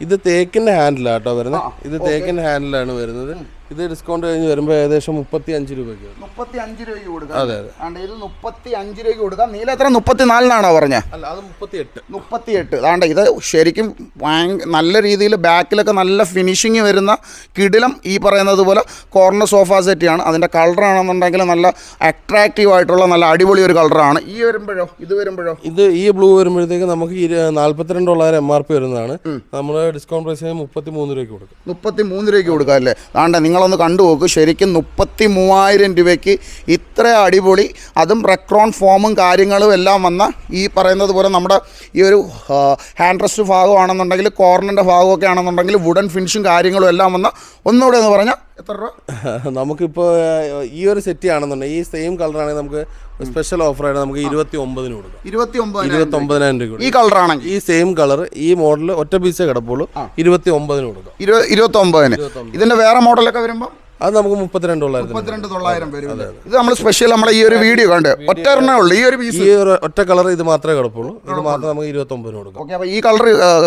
ഇത്? തേക്കിന്റെ ഹാൻഡിലാണ് കേട്ടോ വരുന്നത് ഇത് തേക്കിന്റെ ഹാൻഡിലാണ് വരുന്നത്. ഇത് ഡിസ്കൗണ്ട് കഴിഞ്ഞ് വരുമ്പോൾ ഏകദേശം മുപ്പത്തി അഞ്ച് രൂപയ്ക്ക് മുപ്പത്തി അഞ്ച് രൂപയ്ക്ക് കൊടുക്കാം. അതെ അതെ. ഇത് മുപ്പത്തി അഞ്ച് രൂപയ്ക്ക് കൊടുക്കാം. നീല എത്ര? മുപ്പത്തി നാലിനാണോ പറഞ്ഞത് അല്ല അത് മുപ്പത്തി എട്ട് മുപ്പത്തി എട്ട് അതാണ്ട് ഇത് ശരിക്കും നല്ല രീതിയിൽ ബാക്കിലൊക്കെ നല്ല ഫിനിഷിങ് വരുന്ന കിടിലം ഈ പറയുന്നത് പോലെ കോർണർ സോഫ സെറ്റിയാണ് അതിന്റെ കളറാണെന്നുണ്ടെങ്കിൽ നല്ല അട്രാക്റ്റീവ് ആയിട്ടുള്ള നല്ല അടിപൊളി ഒരു കളറാണ് ഈ വരുമ്പോഴോ? ഇത് വരുമ്പോഴോ? ഇത് ഈ ബ്ലൂ വരുമ്പോഴത്തേക്ക് നമുക്ക് നാൽപ്പത്തിരണ്ട് തൊള്ളായിരം എം ആർ പി വരുന്നതാണ്. നമ്മൾ ഡിസ്കൗണ്ട് പ്രൈസ് മുപ്പത്തി മൂന്ന് രൂപയ്ക്ക് കൊടുക്കും. മുപ്പത്തി മൂന്ന് രൂപയ്ക്ക് കൊടുക്കാം അല്ലേ? അതാണ്ട് നിങ്ങളൊന്ന് കണ്ടു നോക്ക്. ശരിക്കും മുപ്പത്തി മൂവായിരം രൂപയ്ക്ക് ഇത്ര അടിപൊളി അതും റെക്രോൺ ഫോമും കാര്യങ്ങളും എല്ലാം വന്ന ഈ പറയുന്നത് പോലെ നമ്മുടെ ഈ ഒരു ഹാൻഡ് റെസ്റ്റ് ഭാഗമാണെന്നുണ്ടെങ്കിൽ കോർണറിന്റെ ഭാഗമൊക്കെ ആണെന്നുണ്ടെങ്കിൽ വുഡൻ ഫിനിഷും കാര്യങ്ങളും എല്ലാം വന്ന ഒന്നുകൂടെ എന്ന് പറഞ്ഞാൽ എത്ര രൂപ? *laughs* നമുക്കിപ്പോൾ ഈ ഒരു സെറ്റ് ആണെന്നുണ്ടെങ്കിൽ ഈ സെയിം കളറാണെങ്കിൽ നമുക്ക് സ്പെഷ്യൽ ഓഫറായിട്ട് നമുക്ക് ഇരുപത്തി ഒമ്പതിന് കൊടുക്കാം. ഇരുപത്തി ഒമ്പത് ഇരുപത്തി ഒമ്പതിനായിരം രൂപ ഈ ഈ കളറാണെങ്കിൽ ഈ സെയിം കളർ ഈ മോഡൽ ഒറ്റ പീസേ കിടപ്പുള്ളൂ ഇരുപത്തി ഒമ്പതിന് കൊടുക്കാം. ഇരുപത് ഇരുപത്തി ഒമ്പതിന് ഇതിന്റെ വേറെ മോഡലൊക്കെ വരുമ്പോൾ അത് നമുക്ക് മുപ്പത്തിരണ്ട് മുപ്പത്തിരണ്ട് തൊള്ളായിരം വരും ഇത് നമ്മൾ സ്പെഷ്യൽ നമ്മുടെ ഈ ഒരു വീഡിയോ കണ്ട്. ഒറ്റ എണ്ണേ ഉള്ളൂ ഈ ഒരു പീസ് ഈ ഒരു ഒറ്റ കളർ ഇത് മാത്രമേ കിടപ്പുള്ളൂ. ഇത് മാത്രം നമുക്ക് ഇരുപത്തി ഒമ്പതിന് കൊടുക്കാം. ഓക്കെ അപ്പോൾ ഈ കളർ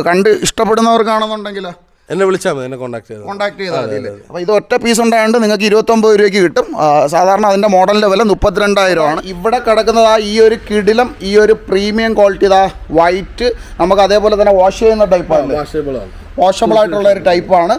കണ്ട് ഇഷ്ടപ്പെടുന്നവർക്കാണെന്നുണ്ടെങ്കിൽ എന്നെ വിളിച്ചാൽ മതി എന്നെ കോൺടാക്ട് ചെയ്ത് കോൺടാക്ട് ചെയ്താൽ മതി അപ്പോൾ ഇത് ഒറ്റ പീസ് ഉണ്ടായതുകൊണ്ട് നിങ്ങൾക്ക് ഇരുപത്തൊമ്പത് രൂപയ്ക്ക് കിട്ടും. സാധാരണ അതിന്റെ മോഡലിന്റെ വില മുപ്പത്തിരണ്ടായിരം ആണ്. ഇവിടെ കിടക്കുന്നത് ആ ഈ ഒരു കിടിലം ഈ ഒരു പ്രീമിയം ക്വാളിറ്റി ഇതാ വൈറ്റ് നമുക്ക് അതേപോലെ തന്നെ വാഷ് ചെയ്യുന്ന ടൈപ്പാണ് വാഷബിൾ ആണ്. വാഷബിൾ ആയിട്ടുള്ള ഒരു ടൈപ്പാണ്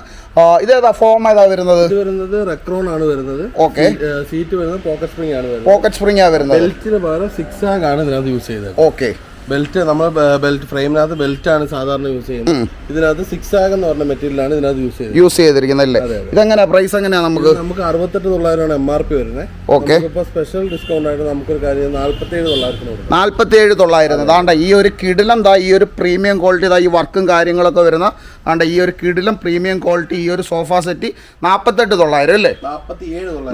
ഇതേതാ ഫോം ഏതാ വരുന്നത്? വരുന്നത് റെക്രോൺ ആണ് വരുന്നത്. ഓക്കെ സീറ്റ് വരുന്നത് പോക്കറ്റ് സ്പ്രിംഗ് ആണ് വരുന്നത്. പോക്കറ്റ് സ്പ്രിംഗ് ആണ് വരുന്നത്. ബെൽറ്റിന് പകരം സിക്സ് ആണ് ഇതിനകത്ത് യൂസ് ചെയ്തത് ഓക്കെ ബെൽറ്റ് നമ്മൾ ബെൽറ്റ് ഫ്രെയിമിനകത്ത് ബെൽറ്റ് ആണ് സാധാരണ യൂസ് ചെയ്യുന്നത്. ഇതിനകത്ത് സിക്സ് ആഗ് എന്ന് പറഞ്ഞ മെറ്റീരിയലാണ് ഇതിനകത്ത് യൂസ് ചെയ്യുന്നത്. യൂസ് ചെയ്തിരിക്കുന്നത് ചെയ്തിരിക്കുന്നല്ലേ ഇതെങ്ങനെയാ പ്രൈസ് എങ്ങനെയാണ് നമുക്ക്? നമുക്ക് അറുപത്തെട്ട് തൊള്ളായിരമാണ് എം ആർ പി വരുന്നത്. ഓക്കെ ഇപ്പോൾ സ്പെഷ്യൽ ഡിസ്കൗണ്ട് ആയിട്ട് നമുക്കൊരു കാര്യം നാല്പത്തേഴ് തൊള്ളായിരത്തിന് നാല്പത്തേഴ് തൊള്ളായിരം ദാണ്ട ഈ ഒരു കിടിലം ദാ ഈ ഒരു പ്രീമിയം ക്വാളിറ്റി ദാ ഈ വർക്കും കാര്യങ്ങളൊക്കെ വരുന്ന ദാണ്ട ഈ ഒരു കിടിലം പ്രീമിയം ക്വാളിറ്റി ഈ ഒരു സോഫ സെറ്റ് നാൽപ്പത്തെട്ട് തൊള്ളായിരം അല്ലേ?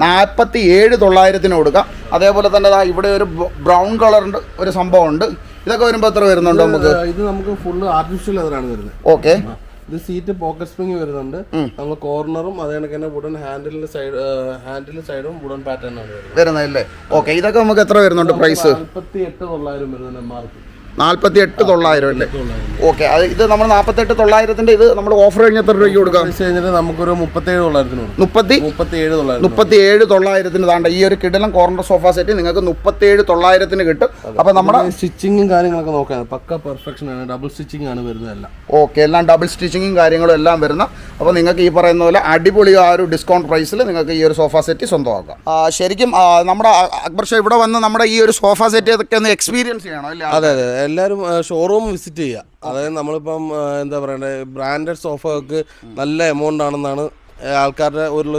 നാൽപ്പത്തി ഏഴ് തൊള്ളായിരത്തിന് കൊടുക്കാം. അതേപോലെ തന്നെ ദാ ഇവിടെ ഒരു ബ്രൗൺ കളറിന്റെ ഒരു സംഭവം ഉണ്ട് ഇതൊക്കെ വരുമ്പോൾ എത്ര വരുന്നുണ്ട് നമുക്ക്? ഇത് നമുക്ക് ഫുള്ള് ആർട്ടിഫിഷ്യൽ ലെതറാണ് വരുന്നത്. ഓക്കെ ഇത് സീറ്റ് പോക്കറ്റ് സ്പ്രിംഗ് വരുന്നുണ്ട്. നമ്മൾ കോർണറും അതേ കണക്ക് വുഡൻ ഹാൻഡിലിന്റെ സൈഡ് ഹാൻഡിലിന്റെ സൈഡും വുഡൻ പാറ്റേൺ ആണ് വരുന്നത്. വരുന്നതല്ലേ? ഓക്കെ ഇതൊക്കെ നമുക്ക് എത്ര വരുന്നുണ്ട് പ്രൈസ് നാൽപ്പത്തി എട്ട് തൊള്ളായിരം വരുന്നുണ്ട് എം ആർ പി നാൽപ്പത്തി എട്ട് തൊള്ളായിരം അല്ലേ? ഓക്കെ അത് ഇത് നമ്മൾ നാൽപ്പത്തെട്ട് തൊള്ളായിരത്തിന്റെ ഇത് നമ്മൾ ഓഫർ കഴിഞ്ഞ എത്ര രൂപയ്ക്ക് കൊടുക്കാം? കഴിഞ്ഞിട്ട് നമുക്കൊരു മുപ്പത്തേഴ് തൊള്ളായിരത്തിന് മുപ്പത്തി മുപ്പത്തി ഏഴ് തൊള്ളായിരം മുപ്പത്തി ഏഴ് തൊള്ളായിരത്തിന് താണ്ട. ഈ ഒരു കിടലം കോർണർ സോഫ സെറ്റ് നിങ്ങൾക്ക് മുപ്പത്തി ഏഴ് തൊള്ളായിരത്തിന് കിട്ടും. അപ്പൊ നമ്മുടെ സ്റ്റിച്ചിങ്ങും കാര്യങ്ങളൊക്കെ നോക്കാം. പക്ക പെർഫെക്ഷൻ ആണ്. ഡബിൾ സ്റ്റിച്ചിങ് ആണ് വരുന്നതെല്ലാം. ഓക്കെ എല്ലാം ഡബിൾ സ്റ്റിച്ചിങ്ങും കാര്യങ്ങളും എല്ലാം വരുന്ന അപ്പോൾ നിങ്ങൾക്ക് ഈ പറയുന്ന പോലെ അടിപൊളി ആ ഒരു ഡിസ്കൗണ്ട് പ്രൈസിൽ നിങ്ങൾക്ക് ഈ ഒരു സോഫ സെറ്റ് സ്വന്തമാക്കാം. ശരിക്കും നമ്മുടെ അക്ബർ ഷാ ഇവിടെ വന്ന് നമ്മുടെ ഈ ഒരു സോഫ സെറ്റ് ഒക്കെ ഒന്ന് എക്സ്പീരിയൻസ് ചെയ്യണം അല്ലേ? അതെ അതെ. എല്ലാവരും ഷോറൂം വിസിറ്റ് ചെയ്യുക അതായത് നമ്മളിപ്പം എന്താ പറയണ്ടേ ബ്രാൻഡഡ് സോഫകൾക്ക് നല്ല എമൗണ്ട് ആണെന്നാണ് ആൾക്കാരുടെ ഒരു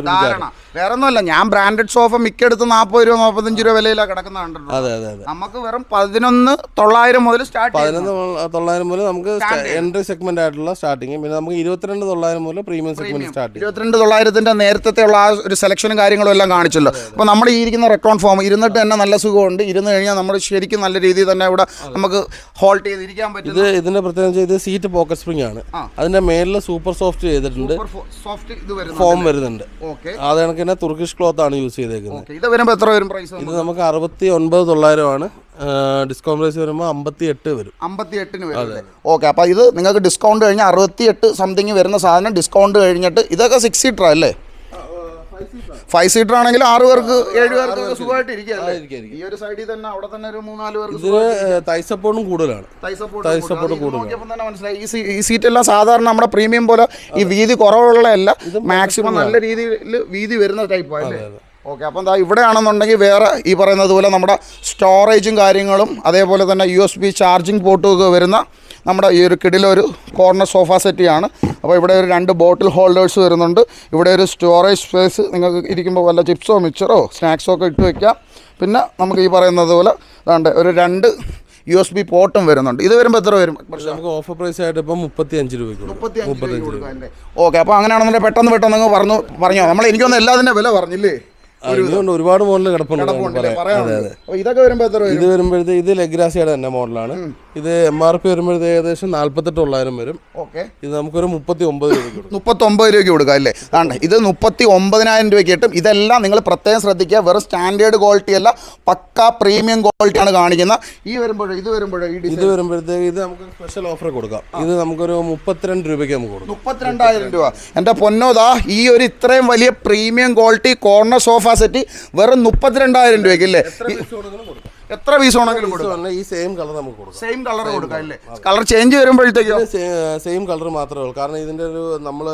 വേറെ ഒന്നുമല്ല ഞാൻ ബ്രാൻഡഡ് സോഫ മിക്കടുത്ത് നാൽപ്പത് രൂപ നാൽപ്പത്തഞ്ച് രൂപ വിലയിലാണ് കിടക്കുന്ന കണ്ടിട്ടുണ്ട്. അതെ അതെ അതെ. നമുക്ക് വെറും പതിനൊന്ന് തൊള്ളായിരം മുതൽ സ്റ്റാർട്ട് പതിനൊന്ന് തൊള്ളായിരം മുതൽ നമുക്ക് എൻട്രി സെഗ്മെന്റ് ആയിട്ടുള്ള സ്റ്റാർട്ടിങ് പിന്നെ നമുക്ക് ഇരുപത്തിരണ്ട് തൊള്ളായിരം മുതൽ പ്രീമിയം സെഗ്മെന്റ് സ്റ്റാർട്ട് ഇരുപത്തിരണ്ട് തൊള്ളായിരത്തിന്റെ നേരത്തെ ഉള്ള ആ ഒരു സെലക്ഷനും കാര്യങ്ങളും എല്ലാം കാണിച്ചല്ലോ. അപ്പോൾ നമ്മൾ ഈ ഇരിക്കുന്ന റെക്കോൺ ഫോം ഇരുന്നിട്ട് തന്നെ നല്ല സുഖമുണ്ട്. ഇരുന്ന് കഴിഞ്ഞാൽ നമ്മൾ ശരിക്കും നല്ല രീതിയിൽ തന്നെ ഇവിടെ നമുക്ക് ഹോൾട്ട് ചെയ്തിരിക്കാൻ പറ്റും ഇത് ഇതിന്റെ പ്രത്യേകത ഇത് സീറ്റ് പോക്കറ്റ് സ്പ്രിംഗ് ആണ്. അതിന്റെ മേലിൽ സൂപ്പർ സോഫ്റ്റ് ചെയ്തിട്ടുണ്ട്. സോഫ്റ്റ് ഇത് ഫോം വരുന്നുണ്ട്. അത് കണക്കിന് തുർക്കിഷ് ക്ലോത്ത് ആണ് യൂസ് ചെയ്തേക്കുന്നത്. ഇത് വരുമ്പോൾ എത്ര വരും പ്രൈസ് ഇത് നമുക്ക്? അറുപത്തി ഒൻപത് തൊള്ളായിരമാണ് ഡിസ്കൗണ്ട് പ്രൈസ് വരുമ്പോൾ അമ്പത്തി എട്ട് വരും. അമ്പത്തി എട്ടിന് വരും ഓക്കെ. അപ്പോൾ ഇത് നിങ്ങൾക്ക് ഡിസ്കൗണ്ട് കഴിഞ്ഞാൽ അറുപത്തി എട്ട് സംതിങ് വരുന്ന സാധനം ഡിസ്കൗണ്ട് കഴിഞ്ഞിട്ട് ഇതൊക്കെ സിക്സ് സീറ്റർ അല്ലേ? ഫൈവ് സീറ്റർ ആണെങ്കിൽ ആറ് പേർക്ക് ഏഴ് പേർക്ക് സുഖമായിട്ട് ഇരിക്കാം, ഈ ഒരു സൈഡിൽ തന്നെ അവിടെ തന്നെ ഒരു മൂന്നാൽ പേർക്ക് കൂടുതലാണ്. തന്നെ മനസ്സിലായി. ഈ സീറ്റ് എല്ലാം സാധാരണ നമ്മുടെ പ്രീമിയം പോലെ ഈ വീതി കുറവുള്ളതല്ല മാക്സിമം നല്ല രീതിയിൽ വീതി വരുന്ന ടൈപ്പ് അല്ലേ? ഓക്കെ അപ്പം എന്താ ഇവിടെയാണെന്നുണ്ടെങ്കിൽ വേറെ ഈ പറയുന്നത് പോലെ നമ്മുടെ സ്റ്റോറേജും കാര്യങ്ങളും അതേപോലെ തന്നെ യു എസ് ബി ചാർജിങ് പോർട്ടും ഒക്കെ വരുന്ന നമ്മുടെ ഈ ഒരു കിടിലൊരു കോർണർ സോഫ സെറ്റിയാണ് അപ്പോൾ ഇവിടെ ഒരു രണ്ട് ബോട്ടിൽ ഹോൾഡേഴ്സ് വരുന്നുണ്ട്. ഇവിടെ ഒരു സ്റ്റോറേജ് സ്പേസ് നിങ്ങൾക്ക് ഇരിക്കുമ്പോൾ വല്ല ചിപ്സോ മിക്സറോ സ്നാക്സോ ഒക്കെ ഇട്ട് വയ്ക്കാം പിന്നെ നമുക്ക് ഈ പറയുന്നത് പോലെ അതാണ്ട് ഒരു രണ്ട് യു എസ് ബി പോർട്ടും വരുന്നുണ്ട്. ഇത് വരുമ്പോൾ എത്ര വരും? നമുക്ക് ഓഫർ പ്രൈസ് ആയിട്ട് ഇപ്പം മുപ്പത്തി അഞ്ച് രൂപയ്ക്ക് രൂപ ഓക്കെ അപ്പോൾ അങ്ങനെയാണെന്നുണ്ടെങ്കിൽ പെട്ടെന്ന് പെട്ടെന്ന് പറഞ്ഞു പറഞ്ഞോ. നമ്മൾ എനിക്കൊന്നും എല്ലാതിന്റെ വില പറഞ്ഞില്ലേ? ആ, ഇനിയുണ്ട് ഒരുപാട് മോഡൽ കിടപ്പുണ്ട് ഇതൊക്കെ വരുമ്പോൾ ഇത് വരുമ്പോഴത്തെ ഇത് ലഗ്രാസിയുടെ തന്നെ മോഡലാണ്. ഇത് എം ആർ പി വരുമ്പോഴത്തെ ഏകദേശം നാല്പത്തെട്ട് തൊള്ളായിരം വരും. ഓക്കെ. ഇത് നമുക്കൊരു മുപ്പത്തി ഒമ്പത് രൂപയ്ക്ക് മുപ്പത്തി മുപ്പത്തൊമ്പത് രൂപയ്ക്ക് കൊടുക്കുക അല്ലേ? ആണ്ട് ഇത് മുപ്പത്തി ഒമ്പതിനായിരം രൂപയ്ക്ക് കിട്ടും. ഇതെല്ലാം നിങ്ങൾ പ്രത്യേകം ശ്രദ്ധിക്കുക. വെറും സ്റ്റാൻഡേർഡ് ക്വാളിറ്റി അല്ല പക്ക പ്രീമിയം ക്വാളിറ്റി ആണ് കാണിക്കുന്നത്. ഈ വരുമ്പോഴേ ഇത് വരുമ്പോഴേ ഇത് വരുമ്പോഴത്തേക്ക് ഇത് നമുക്ക് സ്പെഷ്യൽ ഓഫർ കൊടുക്കാം. ഇത് നമുക്കൊരു മുപ്പത്തിരണ്ട് രൂപയ്ക്ക് നമുക്ക് കൊടുക്കാം. മുപ്പത്തിരണ്ടായിരം രൂപ. എന്റെ പൊന്നോതാ ഈ ഒരു ഇത്രയും വലിയ premium quality corner sofa set വെറും മുപ്പത്തിരണ്ടായിരം രൂപയ്ക്ക് അല്ലേ? എത്ര പീസ് വേണമെങ്കിലും കൊടുക്കാം. ഈ സെയിം കളർ നമുക്ക് കൊടുക്കാം. സെയിം കളർ കൊടുക്കാം അല്ലേ? കളർ ചേഞ്ച് വരുമ്പോഴത്തേക്കും? സെയിം കളർ മാത്രമേ ഉള്ളൂ. കാരണം ഇതിന്റെ ഒരു നമ്മൾ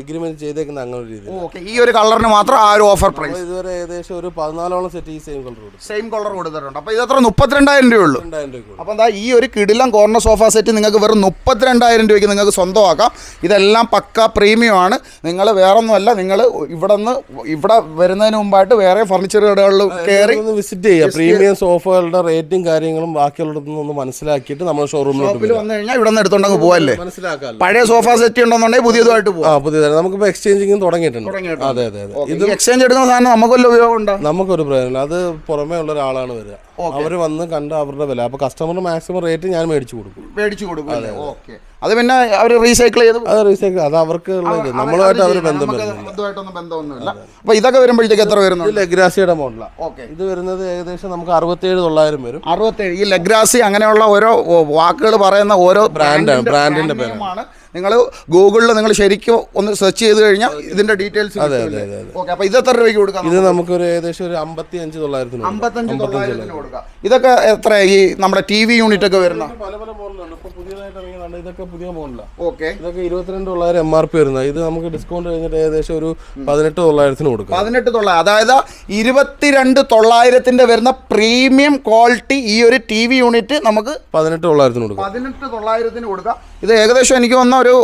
എഗ്രിമെന്റ് ചെയ്തേക്കുന്ന അങ്ങനെ ഒരു രീതി ഓക്കെ ഈ ഒരു കളറിന് മാത്രം ആ ഒരു ഓഫർ പ്രൈസ് ഇതുവരെ ഏകദേശം ഒരു പതിനാലോളം സെറ്റ് ഈ സെയിം കളർ കൊടുക്കും സെയിം കളർ കൊടുത്തിട്ടുണ്ട്. അപ്പോൾ ഇത് എത്ര? മുപ്പത്തിരണ്ടായിരം രൂപയുള്ളൂ രണ്ടായിരം രൂപ കൊടുക്കും അപ്പോൾ എന്താ ഈ ഒരു കിടിലം കോർണർ സോഫ സെറ്റ് നിങ്ങൾക്ക് വെറും മുപ്പത്തിരണ്ടായിരം രൂപയ്ക്ക് നിങ്ങൾക്ക് സ്വന്തമാക്കാം. ഇതെല്ലാം പക്ക പ്രീമിയം ആണ്. നിങ്ങൾ വേറൊന്നുമല്ല നിങ്ങൾ ഇവിടെ നിന്ന് ഇവിടെ വരുന്നതിന് മുമ്പായിട്ട് വേറെ ഫർണിച്ചർ കടകളിൽ കയറി വിസിറ്റ് ചെയ്യുക പ്രീമിയം സോഫകളുടെ റേറ്റും കാര്യങ്ങളും ബാക്കിയുള്ളടത്തുനിന്ന് ഒന്ന് മനസ്സിലാക്കിയിട്ട് നമ്മൾ ഷോറൂമിൽ വന്നു കഴിഞ്ഞാൽ ഇവിടെ നിന്ന് എടുത്തോണ്ടങ്ങ് പോവല്ലേ? മനസ്സിലാക്കാം പഴയ സോഫ സെറ്റ് ഉണ്ടെന്നുണ്ടെങ്കിൽ പുതിയതുമായിട്ട് ആ പോവാം പുതിയതായി നമുക്കിപ്പോൾ എക്സ്ചേഞ്ചിങ് തുടങ്ങിയിട്ടുണ്ട്. തുടങ്ങിയിട്ടുണ്ട്. അതെ അതെ അതെ. ഇത് എക്സ്ചേഞ്ച് എടുക്കുന്ന സാധനം നമുക്കൊരു ഉപയോഗം ഉണ്ടോ? നമുക്കൊരു പ്രയോജനം അത് പുറമേ ഉള്ള ഒരാളാണ് വരിക. അവർ വന്ന് കണ്ട് അവരുടെ വില. അപ്പോൾ കസ്റ്റമറിന് മാക്സിമം റേറ്റ് ഞാൻ മേടിച്ചു കൊടുക്കും. മേടിച്ചു കൊടുക്കും അതെ ഓക്കെ അത് പിന്നെ അവർ റീസൈക്കിൾ ചെയ്ത് അത് റീസൈക്കിൾ അത് അവർക്ക് നമ്മളുമായിട്ട് അവർ ബന്ധം അതുമായിട്ടൊന്നും ബന്ധമൊന്നുമില്ല. അപ്പോൾ ഇതൊക്കെ വരുമ്പോഴത്തേക്ക് എത്ര വരുന്നു ലഗ്രാസിയുടെ മോഡലാണ് ഓക്കെ. ഇത് വരുന്നത് ഏകദേശം നമുക്ക് അറുപത്തേഴ് തൊള്ളായിരം വരും. അറുപത്തേഴ്. ഈ ലഗ്രാസി അങ്ങനെയുള്ള ഓരോ വാക്കുകൾ പറയുന്ന ഓരോ ബ്രാൻഡാണ്, ബ്രാൻഡിന്റെ പേരാണ്. നിങ്ങൾ ഗൂഗിളിൽ നിങ്ങൾ ശരിക്കും ഒന്ന് സെർച്ച് ചെയ്ത് കഴിഞ്ഞാൽ ഇതിന്റെ ഡീറ്റെയിൽസ് അതെ അതെ അതെ ഓക്കെ അപ്പൊ ഇത് എത്ര രൂപയ്ക്ക് കൊടുക്കാം ഇത് നമുക്ക്? ഒരു ഏകദേശം ഒരു അമ്പത്തി അഞ്ച് തൊള്ളായിരത്തിന് അമ്പത്തഞ്ച് തൊള്ളായിരത്തിന് കൊടുക്കാം. ഇതൊക്കെ എത്ര ഈ നമ്മുടെ ടി വി യൂണിറ്റ് ഒക്കെ വരുന്ന? പല പല മോഡലാണ് ഇപ്പൊ പുതിയതായിട്ട് ഇറങ്ങിയതാണ്. ഇതൊക്കെ പുതിയ മോഡലാണ് ഓക്കെ ഇതൊക്കെ ഇരുപത്തിരണ്ട് തൊള്ളായിരം എം ആർ പി വരുന്നത്. ഇത് നമുക്ക് ഡിസ്കൗണ്ട് കഴിഞ്ഞിട്ട് ഏകദേശം ഒരു പതിനെട്ട് തൊള്ളായിരത്തിന് കൊടുക്കും. പതിനെട്ട് തൊള്ളായിരം. അതായത് ഇരുപത്തിരണ്ട് തൊള്ളായിരത്തിന്റെ വരുന്ന പ്രീമിയം ക്വാളിറ്റി ഈ ഒരു ടി വി യൂണിറ്റ് നമുക്ക് പതിനെട്ട് തൊള്ളായിരത്തിന് കൊടുക്കും. പതിനെട്ട് തൊള്ളായിരത്തിന് കൊടുക്കാം. ഇത് ഏകദേശം എനിക്ക് വന്ന ഒരു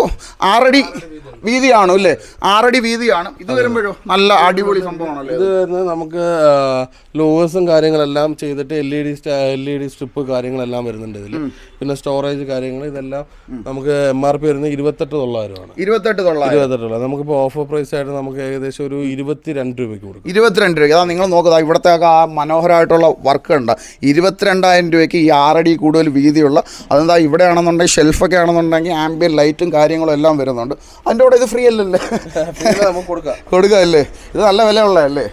ആറടി വീതിയാണോ അല്ലേ? ആറടി വീതിയാണ്. ഇത് വരുമ്പോഴോ? നല്ല അടിപൊളി സംഭവമാണല്ലേ ഇത് വരുന്നത് നമുക്ക് ലോവേഴ്സും കാര്യങ്ങളെല്ലാം ചെയ്തിട്ട് L E D L E D strip കാര്യങ്ങളെല്ലാം വരുന്നുണ്ട് ഇതിൽ പിന്നെ സ്റ്റോറേജ് കാര്യങ്ങൾ ഇതെല്ലാം നമുക്ക് എം ആർ പി വരുന്നത് ഇരുപത്തെട്ട് തൊള്ളായിരമാണ്. ഇരുപത്തെട്ട് തൊള്ളായിരം. ഇരുപത്തെട്ട് തൊള്ളായിരം. നമുക്കിപ്പോൾ ഓഫർ പ്രൈസ് ആയിട്ട് നമുക്ക് ഏകദേശം ഒരു ഇരുപത്തിരണ്ട് രൂപയ്ക്ക് കൊടുക്കും. ഇരുപത്തിരണ്ട് രൂപ അതാ നിങ്ങൾ നോക്കുക ഇവിടുത്തെ ആ മനോഹരമായിട്ടുള്ള വർക്ക് ഉണ്ട് ഇരുപത്തിരണ്ടായിരം രൂപയ്ക്ക് ഈ ആറടി കൂടുതൽ വീതിയുള്ള അതെന്താ ഇവിടെ ആണെന്നുണ്ടെങ്കിൽ ഷെൽഫൊക്കെ ആണെന്നുണ്ടെങ്കിൽ ആംബിയൻ ലൈറ്റും കാര്യങ്ങളും എല്ലാം വരുന്നുണ്ട്. അതിന്റെ കൂടെ ഇത് ഫ്രീ അല്ലല്ലേ? കൊടുക്കാം. അല്ലേ ഇത് നല്ല വില ഉള്ളതല്ലേ?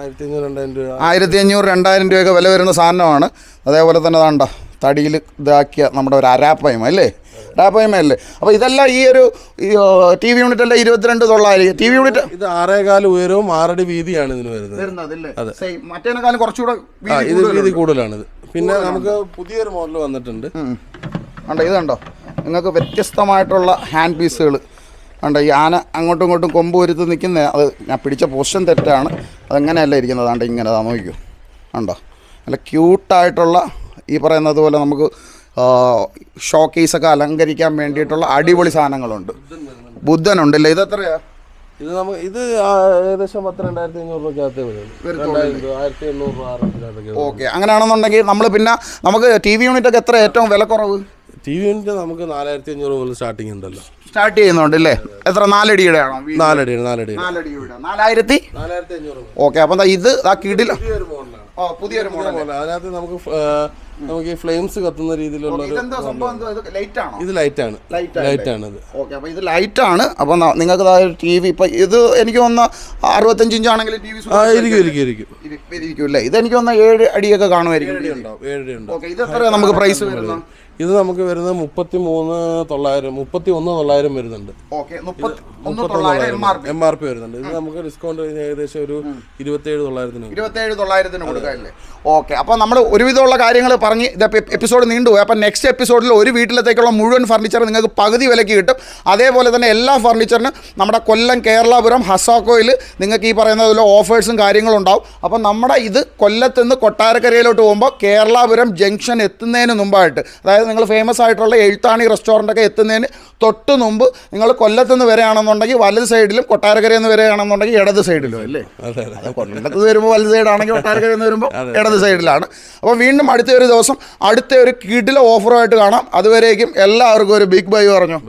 ആയിരത്തി അഞ്ഞൂറ് രണ്ടായിരം രൂപ. ആയിരത്തി അഞ്ഞൂറ് രണ്ടായിരം രൂപയൊക്കെ വില വരുന്ന സാധനമാണ്. അതേപോലെ തന്നെ വേണ്ട തടിയിൽ ഇതാക്കിയ നമ്മുടെ ഒരു അരാപ്പയമ അല്ലേ? അരാപ്പയമ അല്ലേ അപ്പോൾ ഇതെല്ലാം ഈ ഒരു ടി വി യൂണിറ്റ് അല്ലേ ഇരുപത്തിരണ്ട് തൊള്ളായിരം ടി വി യൂണിറ്റ് ഇത് ആറേകാൽ ഉയരവും ആറടി വീതിയാണ് ഇതിന് വരുന്നത്. മറ്റേനേക്കാളും കുറച്ചുകൂടെ ഇത് വീതി കൂടുതലാണിത്. പിന്നെ നമുക്ക് പുതിയൊരു മോഡൽ വന്നിട്ടുണ്ട്. ഉം. കണ്ടോ ഇത് കണ്ടോ? നിങ്ങൾക്ക് വ്യത്യസ്തമായിട്ടുള്ള ഹാൻഡ് പീസുകൾ കണ്ടോ ഈ ആന അങ്ങോട്ടും ഇങ്ങോട്ടും കൊമ്പ് വരുത്ത് നിൽക്കുന്ന അത് ഞാൻ പിടിച്ച പൊസിഷൻ തെറ്റാണ്. അതെങ്ങനെയല്ല ഇരിക്കുന്നത്? കണ്ടോ ഇങ്ങനെ നോക്കിക്കോ. കണ്ടോ? നല്ല ക്യൂട്ടായിട്ടുള്ള ഈ പറയുന്നത് പോലെ നമുക്ക് ഷോക്കേസൊക്കെ അലങ്കരിക്കാൻ വേണ്ടിയിട്ടുള്ള അടിപൊളി സാധനങ്ങളുണ്ട്. ബുദ്ധനുണ്ടല്ലേ? ഇതെത്രയാ ഇത് നമുക്ക് ഇത് ഏകദേശം പത്ത് രണ്ടായിരത്തി അഞ്ഞൂറ് രൂപയ്ക്കകത്തേ ആയിരത്തി എണ്ണൂറ് രൂപ ഓക്കെ. അങ്ങനെയാണെന്നുണ്ടെങ്കിൽ നമ്മൾ പിന്നെ നമുക്ക് ടി വി യൂണിറ്റ് ഒക്കെ എത്ര ഏറ്റവും വില കുറവ് ടി വി യൂണിറ്റ് നമുക്ക് നാലായിരത്തി അഞ്ഞൂറ് മുതൽ സ്റ്റാർട്ടിംഗ് ഉണ്ടല്ലോ സ്റ്റാർട്ട് ചെയ്യുന്നുണ്ട് അല്ലേ എത്ര? നാലടിയുടെ ആണോ? നാലടി നാലടി നാലായിരത്തി? നാലായിരത്തി അഞ്ഞൂറ് ഓക്കെ. അപ്പം ഇത് ആ കിടില. പുതിയൊരു മോഡലാണ് ഓ പുതിയൊരു മോഡൽ അതിനകത്ത് നമുക്ക് നമുക്ക് ഈ ഫ്ലെയിംസ് കത്തുന്ന രീതിയിലുള്ള ഇത് ലൈറ്റ് ആണ്? ലൈറ്റ് ആണ്. ഇത് ഓക്കെ അപ്പോൾ ഇത് ലൈറ്റ് ആണ്. അപ്പൊ ന- നിങ്ങൾക്ക് ടി വി ഇപ്പം ഇത് എനിക്ക് വന്ന അറുപത്തഞ്ച് ഇഞ്ച് ആണെങ്കിൽ ടി വി ആ ഇരിക്കും ഇരിക്കും ഇരിക്കും. ഇരിക്കും അല്ലേ? ഇത് എനിക്ക് വന്ന ഏഴ് അടിയൊക്കെ കാണുമായിരിക്കും ഓക്കെ ഇത് എത്ര നമുക്ക് പ്രൈസ് വരുന്നത്? ഇത് നമുക്ക് വരുന്നത് മുപ്പത്തി മൂന്ന് തൊള്ളായിരം മുപ്പത്തി ഒന്ന് തൊള്ളായിരം വരുന്നുണ്ട്. എം ആർ പി വരുന്നുണ്ട്. ഇത് നമുക്ക് ഡിസ്കൗണ്ട് ഏകദേശം ഒരു ഇരുപത്തേഴ് തൊള്ളായിരത്തിന് ഇരുപത്തി ഇരുപത്തേഴ് തൊള്ളായിരത്തിന് കൊടുക്കാമല്ലേ ഓക്കെ അപ്പോൾ നമ്മൾ ഒരുവിധമുള്ള കാര്യങ്ങൾ പറഞ്ഞ് ഇത് എപ്പിസോഡ് നീണ്ടുപോയി അപ്പം നെക്സ്റ്റ് എപ്പിസോഡിൽ ഒരു വീട്ടിലത്തേക്കുള്ള മുഴുവൻ ഫർണിച്ചർ നിങ്ങൾക്ക് പകുതി വിലയ്ക്ക് കിട്ടും. അതേപോലെ തന്നെ എല്ലാ ഫർണിച്ചറിനും നമ്മുടെ കൊല്ലം കേരളപുരം ഹസാക്കോയിൽ നിങ്ങൾക്ക് ഈ പറയുന്ന പോലെ ഓഫേഴ്സും കാര്യങ്ങളും ഉണ്ടാവും. അപ്പം നമ്മുടെ ഇത് കൊല്ലത്ത് നിന്ന് കൊട്ടാരക്കരയിലോട്ട് പോകുമ്പോൾ കേരളപുരം ജംഗ്ഷൻ എത്തുന്നതിന് മുമ്പായിട്ട് അതായത് നിങ്ങൾ ഫേമസ് ആയിട്ടുള്ള എഴുത്താണി റെസ്റ്റോറന്റൊക്കെ എത്തുന്നതിന് തൊട്ട് മുമ്പ് നിങ്ങൾ കൊല്ലത്ത് നിന്ന് വരികയാണെന്നുണ്ടെങ്കിൽ വലത് സൈഡിലും കൊട്ടാരക്കരയിൽ നിന്ന് വരികയാണെന്നുണ്ടെങ്കിൽ ഇടത് സൈഡിലും അല്ലേ? കൊല്ലത്ത് വരുമ്പോൾ വലത് സൈഡാണെങ്കിൽ കൊട്ടാരക്കരയിൽ നിന്ന് വരുമ്പോൾ ഇടത് സൈഡിലാണ് അപ്പോൾ വീണ്ടും അടുത്ത ഒരു ദിവസം അടുത്ത ഒരു കിടില ഓഫറുമായിട്ട് കാണാം. അതുവരേക്കും എല്ലാവർക്കും ഒരു ബിഗ് ബൈ പറഞ്ഞു.